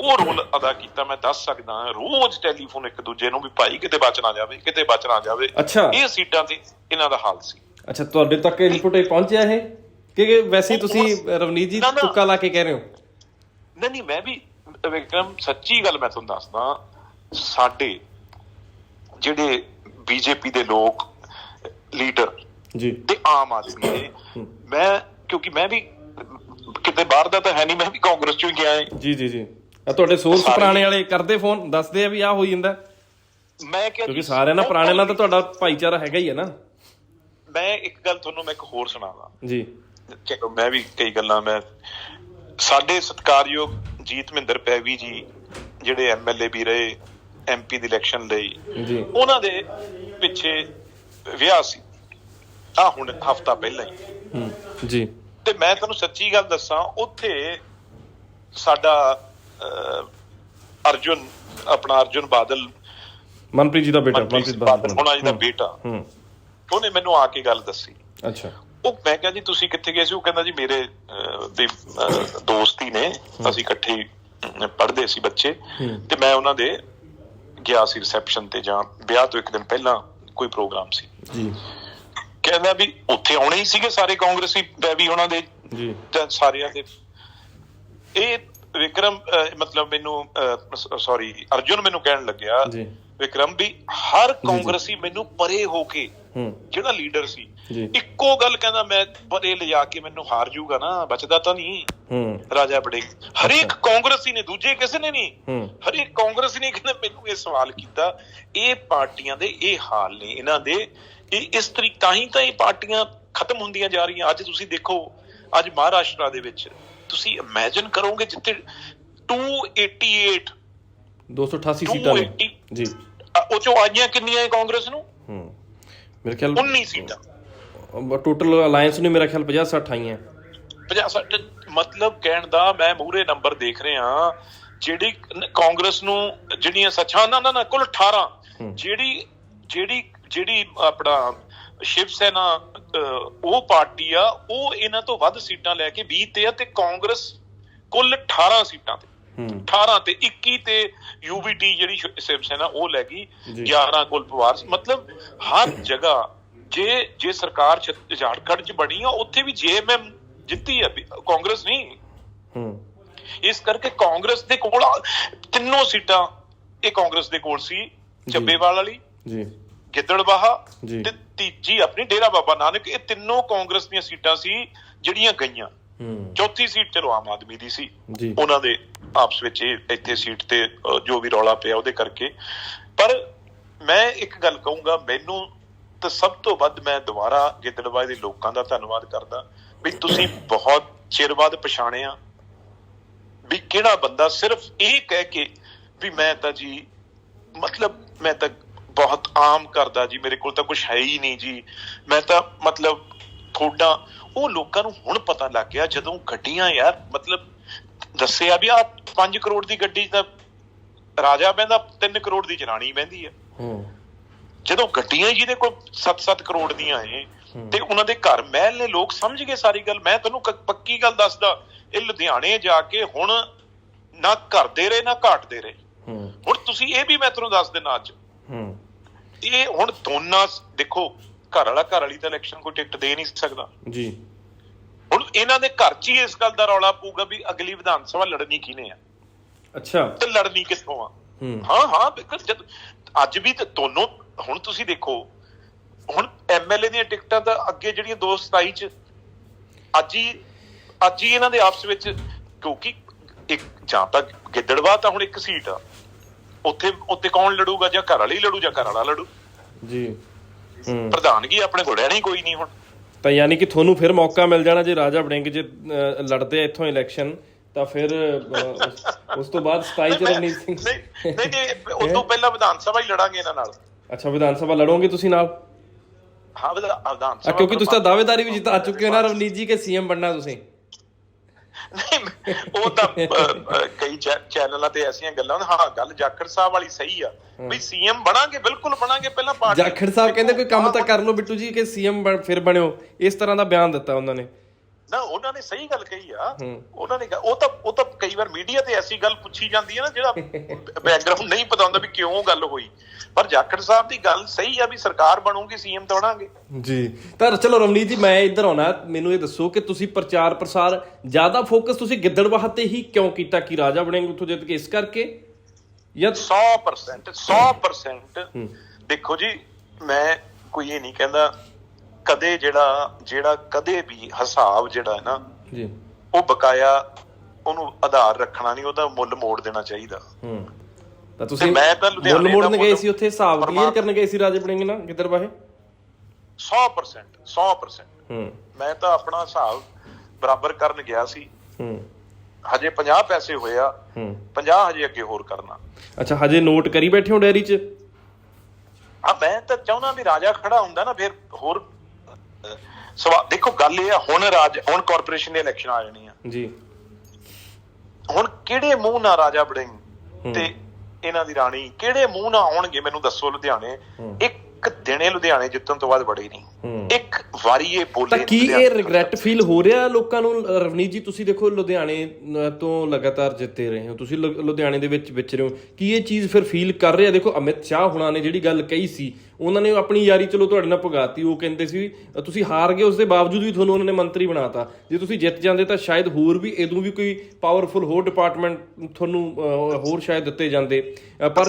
ਉਹ ਰੋਲ ਅਦਾ ਕੀਤਾ ਮੈਂ ਦੱਸ ਸਕਦਾ ਹਾਂ। ਰੋਜ਼ ਟੈਲੀਫੋਨ ਇੱਕ ਦੂਜੇ ਨੂੰ ਵੀ ਭਾਈ ਕਿਤੇ ਬਚ ਨਾ ਜਾਵੇ ਕਿਤੇ ਬਚ ਨਾ ਜਾਵੇ। ਇਹ ਸੀਟਾਂ ਤੇ ਇਹਨਾਂ ਦਾ ਹਾਲ ਸੀ ਅੱਛਾ ਤੁਹਾਡੇ ਤੱਕ ਇਨਪੁਟ ਇਹ ਪਹੁੰਚਿਆ ਇਹ? ਕਿ ਵੈਸੇ ਤੁਸੀਂ ਰਵਨੀਤ ਜੀ ਨਾ, ਨਾ। ਤੁੱਕਾ ਲਾ ਕੇ ਕਹਿ ਰਹੇ ਹੋ? ਨਹੀਂ ਨਹੀਂ ਮੈਂ ਵੀ ਵਿਕਰਮ ਸੱਚੀ ਗੱਲ ਮੈਂ ਤੁਹਾਨੂੰ ਦੱਸਦਾ ਸਾਡੇ ਜਿਹੜੇ ਬੀਜੇਪੀ ਦੇ ਲੋਕ ਲੀਡਰ ਜੀ। ਤੇ ਆਮ ਆਦਮੀ ਦੇ ਮੈਂ ਕਿਉਂਕਿ ਮੈਂ ਵੀ ਕਿਤੇ ਬਾਹਰ ਦਾ ਤਾਂ ਹੈ ਨਹੀਂ ਮੈਂ ਵੀ ਕਾਂਗਰਸ ਚੋਂ ਹੀ ਗਿਆ ਹਾਂ। ਜੀ ਜੀ ਜੀ। ਆ ਤੁਹਾਡੇ ਸੋਰਸ ਸਾਰੇ- ਪੁਰਾਣੇ ਵਾਲੇ ਕਰਦੇ ਫੋਨ ਦੱਸਦੇ ਆ ਵੀ ਆ ਹੋਈ ਜਾਂਦਾ। ਮੈਂ ਕਿਹਾ ਕਿਉਂਕਿ ਸਾਰਿਆਂ ਨਾਲ ਪੁਰਾਣੇ ਨਾਲ ਤਾਂ ਤੁਹਾਡਾ ਭਾਈਚਾਰਾ ਹੈਗਾ ਹੀ ਹੈ ਨਾ। ਮੈਂ ਇੱਕ ਗੱਲ ਤੁਹਾਨੂੰ ਮੈਂ ਇੱਕ ਹੋਰ ਸੁਣਾਵਾਂ। ਜੀ। ਚਲੋ ਮੈਂ ਵੀ ਕਈ ਗੱਲਾਂ ਮੈਂ ਸਾਡੇ ਸਤਿਕਾਰਯੋਗ ਜੀਤ ਮਹਿੰਦਰ ਪੈਵੀ ਜੀ ਜਿਹੜੇ ਐਮਐਲਏ ਵੀ ਰਹੇ ਐਮਪੀ ਦੀ ਇਲੈਕਸ਼ਨ ਲਈ ਜੀ। ਉਹਨਾਂ ਦੇ ਪਿੱਛੇ ਵਿਆਹ ਸੀ। ਆ ਹੁਣ ਹਫਤਾ ਪਹਿਲਾਂ ਹੀ। ਹੂੰ ਜੀ। ਤੇ ਮੈਂ ਤੁਹਾਨੂੰ ਸੱਚੀ ਗੱਲ ਦੱਸਾਂ ਉੱਥੇ ਸਾਡਾ ਅਰਜੁਨ ਆਪਣਾ ਅਰਜੁਨ ਬਾਦਲ ਮਨਪ੍ਰੀਤ ਜੀ ਦਾ ਬੇਟਾ ਮਨਪ੍ਰੀਤ ਬਾਦਲ। ਉਹਨਾਂ ਜੀ ਦਾ ਬੇਟਾ। ਹੂੰ। ਉਹਨੇ ਮੈਨੂੰ ਆ ਕੇ ਗੱਲ ਦੱਸੀ। ਅੱਛਾ। ਉਹ ਮੈਂ ਕਿਹਾ ਜੀ ਤੁਸੀਂ ਕਿੱਥੇ ਗਏ ਸੀ? ਉਹ ਕਹਿੰਦਾ ਜੀ ਮੇਰੇ ਦੇ ਦੋਸਤ ਨੇ। ਅਸੀਂ ਇਕੱਠੇ ਪੜ੍ਹਦੇ ਸੀ ਬੱਚੇ। ਤੇ ਮੈਂ ਉਹਨਾਂ ਦੇ ਗਿਆ ਸੀ ਰਿਸੈਪਸ਼ਨ ਤੇ ਜਾਂ ਵਿਆਹ ਤੋਂ ਇੱਕ ਦਿਨ ਪਹਿਲਾਂ ਕੋਈ ਪ੍ਰੋਗਰਾਮ ਸੀ। ਜੀ। ਕਹਿੰਦਾ ਵੀ ਉੱਥੇ ਆਉਣੇ ਹੀ ਸੀਗੇ ਸਾਰੇ ਕਾਂਗਰਸੀ ਵੀ ਉਹਨਾਂ ਦੇ ਜੀ। ਸਾਰਿਆਂ ਦੇ। ਇਹ ਵਿਕਰਮ ਮਤਲਬ ਮੈਨੂੰ ਸੌਰੀ ਅਰਜੁਨ ਮੈਨੂੰ ਕਹਿਣ ਲੱਗਿਆ ਜੀ। ਵਿਕਰਮ ਵੀ ਹਰ ਕਾਂਗਰਸੀ ਮੈਨੂੰ ਪਰੇ ਹੋ ਕੇ ਜਿਹੜਾ ਲੀਡਰ ਸੀ ਇੱਕੋ ਗੱਲ ਕਹਿੰਦਾ ਮੈਂ ਪਰੇ ਲਿਜਾ ਕੇ ਮੈਨੂੰ ਹਾਰ ਜੂਗਾ ਨਾ ਬਚਦਾ ਤਾਂ ਨਹੀਂ। ਰਾਜਾ ਬੜੇ ਹਰੇਕ ਕਾਂਗਰਸੀ ਨੇ ਦੂਜੇ ਕਿਸੇ ਨੇ ਨਹੀਂ। ਹਰੇਕ ਕਾਂਗਰਸੀ ਨੇ ਕਹਿੰਦਾ ਮੈਨੂੰ ਇਹ ਸਵਾਲ ਕੀਤਾ ਇਹ ਪਾਰਟੀਆਂ ਦੇ ਇਹ ਹਾਲ ਨੇ ਇਹਨਾਂ ਦੇ ਇਹ ਇਸ ਤਰੀਕੇ ਤਾਂ ਹੀ ਤਾਂ ਇਹ ਪਾਰਟੀਆਂ ਖਤਮ ਹੁੰਦੀਆਂ ਜਾ ਰਹੀਆਂ। ਅੱਜ ਤੁਸੀਂ ਦੇਖੋ ਅੱਜ ਮਹਾਰਾਸ਼ਟਰ ਦੇ ਵਿੱਚ ਤੁਸੀਂ ਇਮੇਜਿਨ ਕਰੋਗੇ ਜਿੱਥੇ 288 288 ਸੀਟਾਂ ਨੇ। 280 ਜੀ। ਉਹ ਚੋਂ ਆਈਆਂ ਕਿੰਨੀਆਂ ਹੈ ਕਾਂਗਰਸ ਨੂੰ? ਹੂੰ। ਮੇਰੇ ਖਿਆਲ 19 ਸੀਟਾਂ। ਟੋਟਲ ਅਲਾਈਅੰਸ ਨੂੰ ਮੇਰਾ ਖਿਆਲ 50 60 ਆਈਆਂ। 50 60 ਮਤਲਬ ਕਹਿਣ ਦਾ ਮੈਂ ਮੂਰੇ ਨੰਬਰ ਦੇਖ ਰਿਹਾ ਜਿਹੜੀ ਕਾਂਗਰਸ ਨੂੰ ਜਿਹੜੀਆਂ ਸੱਚਾਂ ਨਾ ਨਾ ਨਾ ਕੁੱਲ 18 ਹੂੰ। ਜਿਹੜੀ ਜਿਹੜੀ ਜਿਹੜੀ ਆਪਣਾ ਸ਼ਿਵ ਸੈਨਾ ਉਹ ਪਾਰਟੀ ਆ ਉਹ ਇਹਨਾਂ ਤੋਂ ਵੱਧ ਸੀਟਾਂ ਲੈ ਕੇ 20 ਤੇ ਆ ਤੇ ਕਾਂਗਰਸ ਕੁੱਲ 18 ਸੀਟਾਂ ਤੇ। 18 ਤੇ 21 ਤੇ ਯੂਬੀਟੀ ਜਿਹੜੀ ਸ਼ਿਵ ਸੈਨਾ ਉਹ ਲੈ ਗਈ। ਜੀ। 11 ਕੁੱਲ ਪਵਾਰ ਮਤਲਬ ਹਰ ਜਗ੍ਹਾ ਜੇ ਜੇ ਸਰਕਾਰ ਝਾਰਖੰਡ ਚ ਬਣੀ ਆ ਉੱਥੇ ਵੀ ਜੇਐਮਐਮ ਜਿੱਤੀ ਆ ਕਾਂਗਰਸ ਨਹੀਂ। ਹੂੰ। ਇਸ ਕਰਕੇ ਕਾਂਗਰਸ ਦੇ ਕੋਲ ਤਿੰਨੋਂ ਸੀਟਾਂ ਇਹ ਕਾਂਗਰਸ ਦੇ ਕੋਲ ਸੀ ਚੱਬੇਵਾਲ ਵਾਲੀ ਜੀ। ਗਿੱਦੜਬਾਹਾ। ਤੇ ਤੀਜੀ ਆਪਣੀ ਡੇਰਾ ਬਾਬਾ ਨਾਨਕ। ਇਹ ਤਿੰਨੋਂ ਕਾਂਗਰਸ ਦੀਆਂ ਸੀਟਾਂ ਸੀ ਜਿਹੜੀਆਂ ਗਈਆਂ। ਹੂੰ। ਚੌਥੀ ਸੀਟ ਚਲੋ ਆਮ ਆਦਮੀ ਦੀ ਸੀ। ਉਹਨਾਂ ਦੇ ਆਪਸ ਵਿੱਚ ਇੱਥੇ ਸੀਟ ਤੇ ਜੋ ਵੀ ਰੌਲਾ ਪਿਆ ਉਹਦੇ ਕਰਕੇ। ਪਰ ਮੈਂ ਇੱਕ ਗੱਲ ਕਹੂੰਗਾ, ਮੈਨੂੰ ਤਾਂ ਸਭ ਤੋਂ ਵੱਧ ਮੈਂ ਦੁਬਾਰਾ ਗਿੱਦੜਬਾਹ ਦੇ ਲੋਕਾਂ ਦਾ ਧੰਨਵਾਦ ਕਰਦਾ ਵੀ ਤੁਸੀਂ ਬਹੁਤ ਚਿਰ ਬਾਅਦ ਪਛਾਣਿਆ ਵੀ ਕਿਹੜਾ ਬੰਦਾ ਸਿਰਫ ਇਹ ਕਹਿ ਕੇ ਵੀ ਮੈਂ ਤਾਂ ਜੀ, ਮਤਲਬ ਮੈਂ ਤਾਂ ਬਹੁਤ ਆਮ ਕਰਦਾ ਜੀ, ਮੇਰੇ ਕੋਲ ਤਾਂ ਕੁਝ ਹੈ ਹੀ ਨਹੀਂ ਜੀ। ਮੈਂ ਤਾਂ ਮਤਲਬ ਥੋੜਾ ਉਹ ਲੋਕਾਂ ਨੂੰ ਹੁਣ ਪਤਾ ਲੱਗ ਗਿਆ ਜਦੋਂ ਗੱਡੀਆਂ ਯਾਰ ਮਤਲਬ ਦੱਸਿਆ ਵੀ ਆ 5 ਕਰੋੜ ਦੀ ਗੱਡੀ ਤਾਂ ਰਾਜਾ ਬਹਿੰਦਾ 3 ਕਰੋੜ ਦੀ ਜਨਾਨੀ ਬਹਿੰਦੀ ਆ। ਹੂੰ। ਜਦੋਂ ਗੱਡੀਆਂ ਜਿਹਦੇ ਕੋਲ 7-7 ਕਰੋੜ ਦੀਆਂ ਹੂੰ। ਤੇ ਉਹਨਾਂ ਦੇ ਘਰ ਮਹਿਲ ਨੇ ਲੋਕ ਸਮਝ ਗਏ ਸਾਰੀ ਗੱਲ। ਮੈਂ ਤੈਨੂੰ ਪੱਕੀ ਗੱਲ ਦੱਸਦਾ ਇਹ ਲੁਧਿਆਣੇ ਜਾ ਕੇ ਹੁਣ ਨਾ ਘਟਦੇ ਰਹੇ ਨਾ ਘਾਟਦੇ ਰਹੇ। ਹੂੰ। ਹੁਣ ਤੁਸੀਂ ਇਹ ਵੀ ਮੈਂ ਤੈਨੂੰ ਦੱਸ ਦਿੰਦਾ ਅੱਜ। ਹੂੰ। ਇਹ ਹੁਣ ਦੋਨਾਂ ਦੇਖੋ ਘਰ ਵਾਲਾ ਘਰ ਵਾਲੀ ਤਾਂ ਇਲੈਕਸ਼ਨ ਕੋਈ ਟਿਕਟ ਦੇ ਨਹੀਂ ਸਕਦਾ। ਜੀ। ਹੁਣ ਇਹਨਾਂ ਦੇ ਘਰ 'ਚ ਹੀ ਇਸ ਗੱਲ ਦਾ ਰੌਲਾ ਪਊਗਾ ਵੀ ਅਗਲੀ ਵਿਧਾਨ ਸਭਾ ਲੜਨੀ ਕਿਹਨੇ ਆ? ਅੱਛਾ। ਤੇ ਲੜਨੀ ਕਿੱਥੋਂ ਆ? ਹੂੰ। ਹਾਂ ਬਿਲਕੁਲ। ਜਦ ਅੱਜ ਵੀ ਤੇ ਦੋਨੋਂ ਹੁਣ ਤੁਸੀਂ ਦੇਖੋ ਹੁਣ ਐਮਐਲਏ ਦੀਆਂ ਟਿਕਟਾਂ ਤਾਂ ਅੱਗੇ ਜਿਹੜੀਆਂ 227 ਚ ਅੱਜ ਹੀ ਅੱਜ ਹੀ ਇਹਨਾਂ ਦੇ ਆਪਸ ਵਿੱਚ ਕਿਉਂਕਿ ਇੱਕ ਜਾਂ ਤਾਂ ਗਿੱਦੜਵਾ ਤਾਂ ਹੁਣ ਇੱਕ ਸੀਟ ਆ। ਉੱਥੇ ਉੱਤੇ ਕੌਣ ਲੜੂਗਾ? ਜਾਂ ਘਰ ਵਾਲੀ ਲੜੂ ਜਾਂ ਘਰ ਵਾਲਾ ਲੜੂ? ਜੀ। ਪ੍ਰਧਾਨਗੀ ਆਪਣੇ ਕੋਲ ਰਹਿਣੀ ਕੋਈ ਨਹੀਂ ਹੁਣ। ਤਾਂ ਯਾਨੀ ਕਿ ਤੁਹਾਨੂੰ ਫਿਰ ਮੌਕਾ ਮਿਲ ਜਾਣਾ ਜੇ ਰਾਜਾ ਵੜਿੰਗ ਜੇ ਲੜਦੇ ਆ ਇੱਥੋਂ ਇਲੈਕਸ਼ਨ ਤਾਂ ਫਿਰ ਉਸ- ਤੋਂ ਬਾਅਦ 27 ਚ ਰਣਜੀਤ ਸਿੰਘ। ਨਹੀਂ ਨਹੀਂ ਉਸ ਤੋਂ ਪਹਿਲਾਂ ਵਿਧਾਨ ਸਭਾ ਹੀ ਲੜਾਂਗੇ ਇਹਨਾਂ ਨਾਲ। ਅੱਛਾ ਵਿਧਾਨ ਸਭਾ ਲੜੋਗੇ ਤੁਸੀਂ ਨਾਲ? ਹਾਂ ਵਿਧਾ- ਵਿਧਾਨ ਆ, ਸਭਾ ਕਿਉਂਕਿ ਤੁਸੀਂ ਤਾਂ ਦਾਅਵੇਦਾਰੀ ਵੀ ਜਿੱਤਾ ਚੁੱਕੇ ਹੋ ਨਾ ਰਵਨੀਤ ਜੀ ਕੇ ਸੀਐਮ ਬਣਨਾ ਤੁਸੀਂ। ਨਹੀਂ ਉਹ ਤਾਂ ਕਈ ਚੈਨਲਾਂ ਤੇ ਐਸੀਆਂ ਗੱਲਾਂ ਹਾਂ ਗੱਲ ਜਾਖੜ ਸਾਹਿਬ ਵਾਲੀ ਸਹੀ ਆ। ਵੀ ਸੀਐਮ ਬਣਾਂਗੇ ਬਿਲਕੁਲ ਬਣਾਂਗੇ ਪਹਿਲਾਂ ਪਾਰਟੀ ਜਾਖੜ ਸਾਹਿਬ ਕਹਿੰਦੇ ਕੋਈ ਕੰਮ ਤਾਂ ਕਰ ਲਓ ਬਿੱਟੂ ਜੀ ਕਿ ਸੀਐਮ ਫਿਰ ਬਣਿਓ। ਇਸ ਤਰ੍ਹਾਂ ਦਾ ਬਿਆਨ ਦਿੱਤਾ ਉਹਨਾਂ ਨੇ। ਨਾ ਉਹਨਾਂ ਨੇ ਸਹੀ ਗੱਲ ਕਹੀ ਆ। ਉਹਨਾਂ ਨੇ ਉਹ ਤਾਂ ਉਹ ਤਾਂ ਕਈ ਵਾਰ ਮੀਡੀਆ ਤੇ ਐਸੀ ਗੱਲ ਪੁੱਛੀ ਜਾਂਦੀ ਹੈ ਨਾ ਜਿਹੜਾ ਬੈਕਗ੍ਰਾਉਂਡ ਨਹੀਂ ਪਤਾ ਹੁੰਦਾ ਵੀ ਕਿਉਂ ਗੱਲ ਹੋਈ। ਪਰ ਜਾਖੜ ਸਾਹਿਬ ਦੀ ਗੱਲ ਸਹੀ ਆ ਵੀ ਸਰਕਾਰ ਬਣੂਗੀ ਸੀਐਮ ਤਾਂ ਬਣਾਂਗੇ। ਜੀ। ਤਾਂ ਚਲੋ ਰਵਨੀਤ ਜੀ ਮੈਂ ਇੱਧਰ ਆਉਣਾ ਮੈਨੂੰ ਇਹ ਦੱਸੋ ਕਿ ਤੁਸੀਂ ਪ੍ਰਚਾਰ ਪ੍ਰਸਾਰ ਜ਼ਿਆਦਾ ਫੋਕਸ ਤੁਸੀਂ ਗਿੱਦੜਵਾਹ ਤੇ ਹੀ ਕਿਉਂ ਕੀਤਾ ਕਿ ਰਾਜਾ ਵੜਿੰਗ ਉੱਥੋਂ ਜਿੱਤ ਕੇ ਇਸ ਕਰਕੇ? ਜਾਂ 100% 100% ਹੂੰ। ਦੇਖੋ ਜੀ ਮੈਂ ਕੋਈ ਇਹ ਨਹੀਂ ਕਹਿੰਦਾ ਕਦੇ ਜਿਹੜਾ ਜਿਹੜਾ ਕਦੇ ਵੀ ਹਿਸਾਬ ਜਿਹੜਾ ਹੈ ਨਾ ਜੀ। ਉਹ ਬਕਾਇਆ ਉਹਨੂੰ ਆਧਾਰ ਰੱਖਣਾ ਨਹੀਂ ਉਹਦਾ ਮੁੱਲ ਮੋੜ ਦੇਣਾ ਚਾਹੀਦਾ। ਹੂੰ। ਤਾਂ ਤੁਸੀਂ ਮੈਂ ਤਾਂ ਮੁੱਲ ਮੋੜਨ ਗਏ ਸੀ ਉੱਥੇ ਹਿਸਾਬ ਕਲੀਅਰ ਕਰਨ ਗਏ ਸੀ ਰਾਜਾ ਵੜਿੰਗ ਨਾਲ ਗਿੱਦੜਵਾਹੇ 100% 100% ਹੂੰ। ਮੈਂ ਤਾਂ ਆਪਣਾ ਹਿਸਾਬ ਬਰਾਬਰ ਕਰਨ ਗਿਆ ਸੀ। ਹੂੰ। ਹਜੇ 50 ਪੈਸੇ ਹੋਏ ਆ ਹੂੰ। 50 ਹਜੇ ਅੱਗੇ ਹੋਰ ਕਰਨਾ। ਅੱਛਾ ਹਜੇ ਨੋਟ ਕਰੀ ਬੈਠੇ ਹੋ ਡੈਰੀ 'ਚ? ਆ ਮੈਂ ਤਾਂ ਚਾਹੁੰਦਾ ਵੀ ਰਾਜਾ ਖੜਾ ਹੁੰਦਾ ਨਾ ਫਿਰ ਹੋਰ ਸਵਾ ਦੇਖੋ ਗੱਲ ਇਹ ਆ ਹੁਣ ਰਾਜ ਹੁਣ ਕਾਰਪੋਰੇਸ਼ਨ ਦੀ ਇਲੈਕਸ਼ਨ ਆ ਜਾਣੀ ਆ ਜੀ। ਹੁਣ ਕਿਹੜੇ ਮੂੰਹ ਨਾਲ ਰਾਜਾ ਵੜਿੰਗ? ਹੂੰ। ਤੇ ਇਹਨਾਂ ਦੀ ਰਾਣੀ ਕਿਹੜੇ ਮੂੰਹ ਨਾਲ ਆਉਣਗੇ? ਮੈਨੂੰ ਦੱਸੋ ਲੁਧਿਆਣੇ। ਇੱਕ ਦਿਨੇ ਲੁਧਿਆਣੇ ਜਿੱਤਣ ਤੋਂ ਬਾਅਦ ਬੜੇ ਨਹੀਂ। ਇੱਕ ਵਾਰੀ ਇਹ ਬੋਲੇ ਤਾਂ ਕੀ ਇਹ ਰਿਗਰੈਟ ਫੀਲ ਹੋ ਰਿਹਾ ਲੋਕਾਂ ਨੂੰ? ਰਵਨੀਤ ਜੀ ਤੁਸੀਂ ਦੇਖੋ ਲੁਧਿਆਣੇ ਤੋਂ ਲਗਾਤਾਰ ਜਿੱਤੇ ਰਹੇ ਹੋ। ਤੁਸੀਂ ਲੁਧਿਆਣੇ ਦੇ ਵਿੱਚ ਵਿਚ ਰਹੇ ਹੋ। ਕੀ ਇਹ ਚੀਜ਼ ਫਿਰ ਫੀਲ ਕਰ ਰਿਹਾ? ਦੇਖੋ ਅਮਿਤ ਸ਼ਾਹ ਹੁਣਾਂ ਨੇ ਜਿਹੜੀ ਗੱਲ ਕਹੀ ਸੀ ਉਹਨਾਂ ਨੇ ਆਪਣੀ ਯਾਰੀ ਚਲੋ ਤੁਹਾਡੇ ਨਾਲ ਪੁਗਾਤੀ ਉਹ ਕਹਿੰਦੇ ਸੀ ਤੁਸੀਂ ਹਾਰ ਗਏ ਉਸ ਦੇ ਬਾਵਜੂਦ ਵੀ ਤੁਹਾਨੂੰ ਉਹਨਾਂ ਨੇ ਮੰਤਰੀ ਬਣਾਤਾ। ਜੇ ਤੁਸੀਂ ਜਿੱਤ ਜਾਂਦੇ ਤਾਂ ਸ਼ਾਇਦ ਹੋਰ ਵੀ ਇਦੋਂ ਵੀ ਕੋਈ ਪਾਵਰਫੁਲ ਹੋਰ ਡਿਪਾਰਟਮੈਂਟ ਤੁਹਾਨੂੰ ਹੋਰ ਸ਼ਾਇਦ ਦਿੱਤੇ ਜਾਂਦੇ। ਪਰ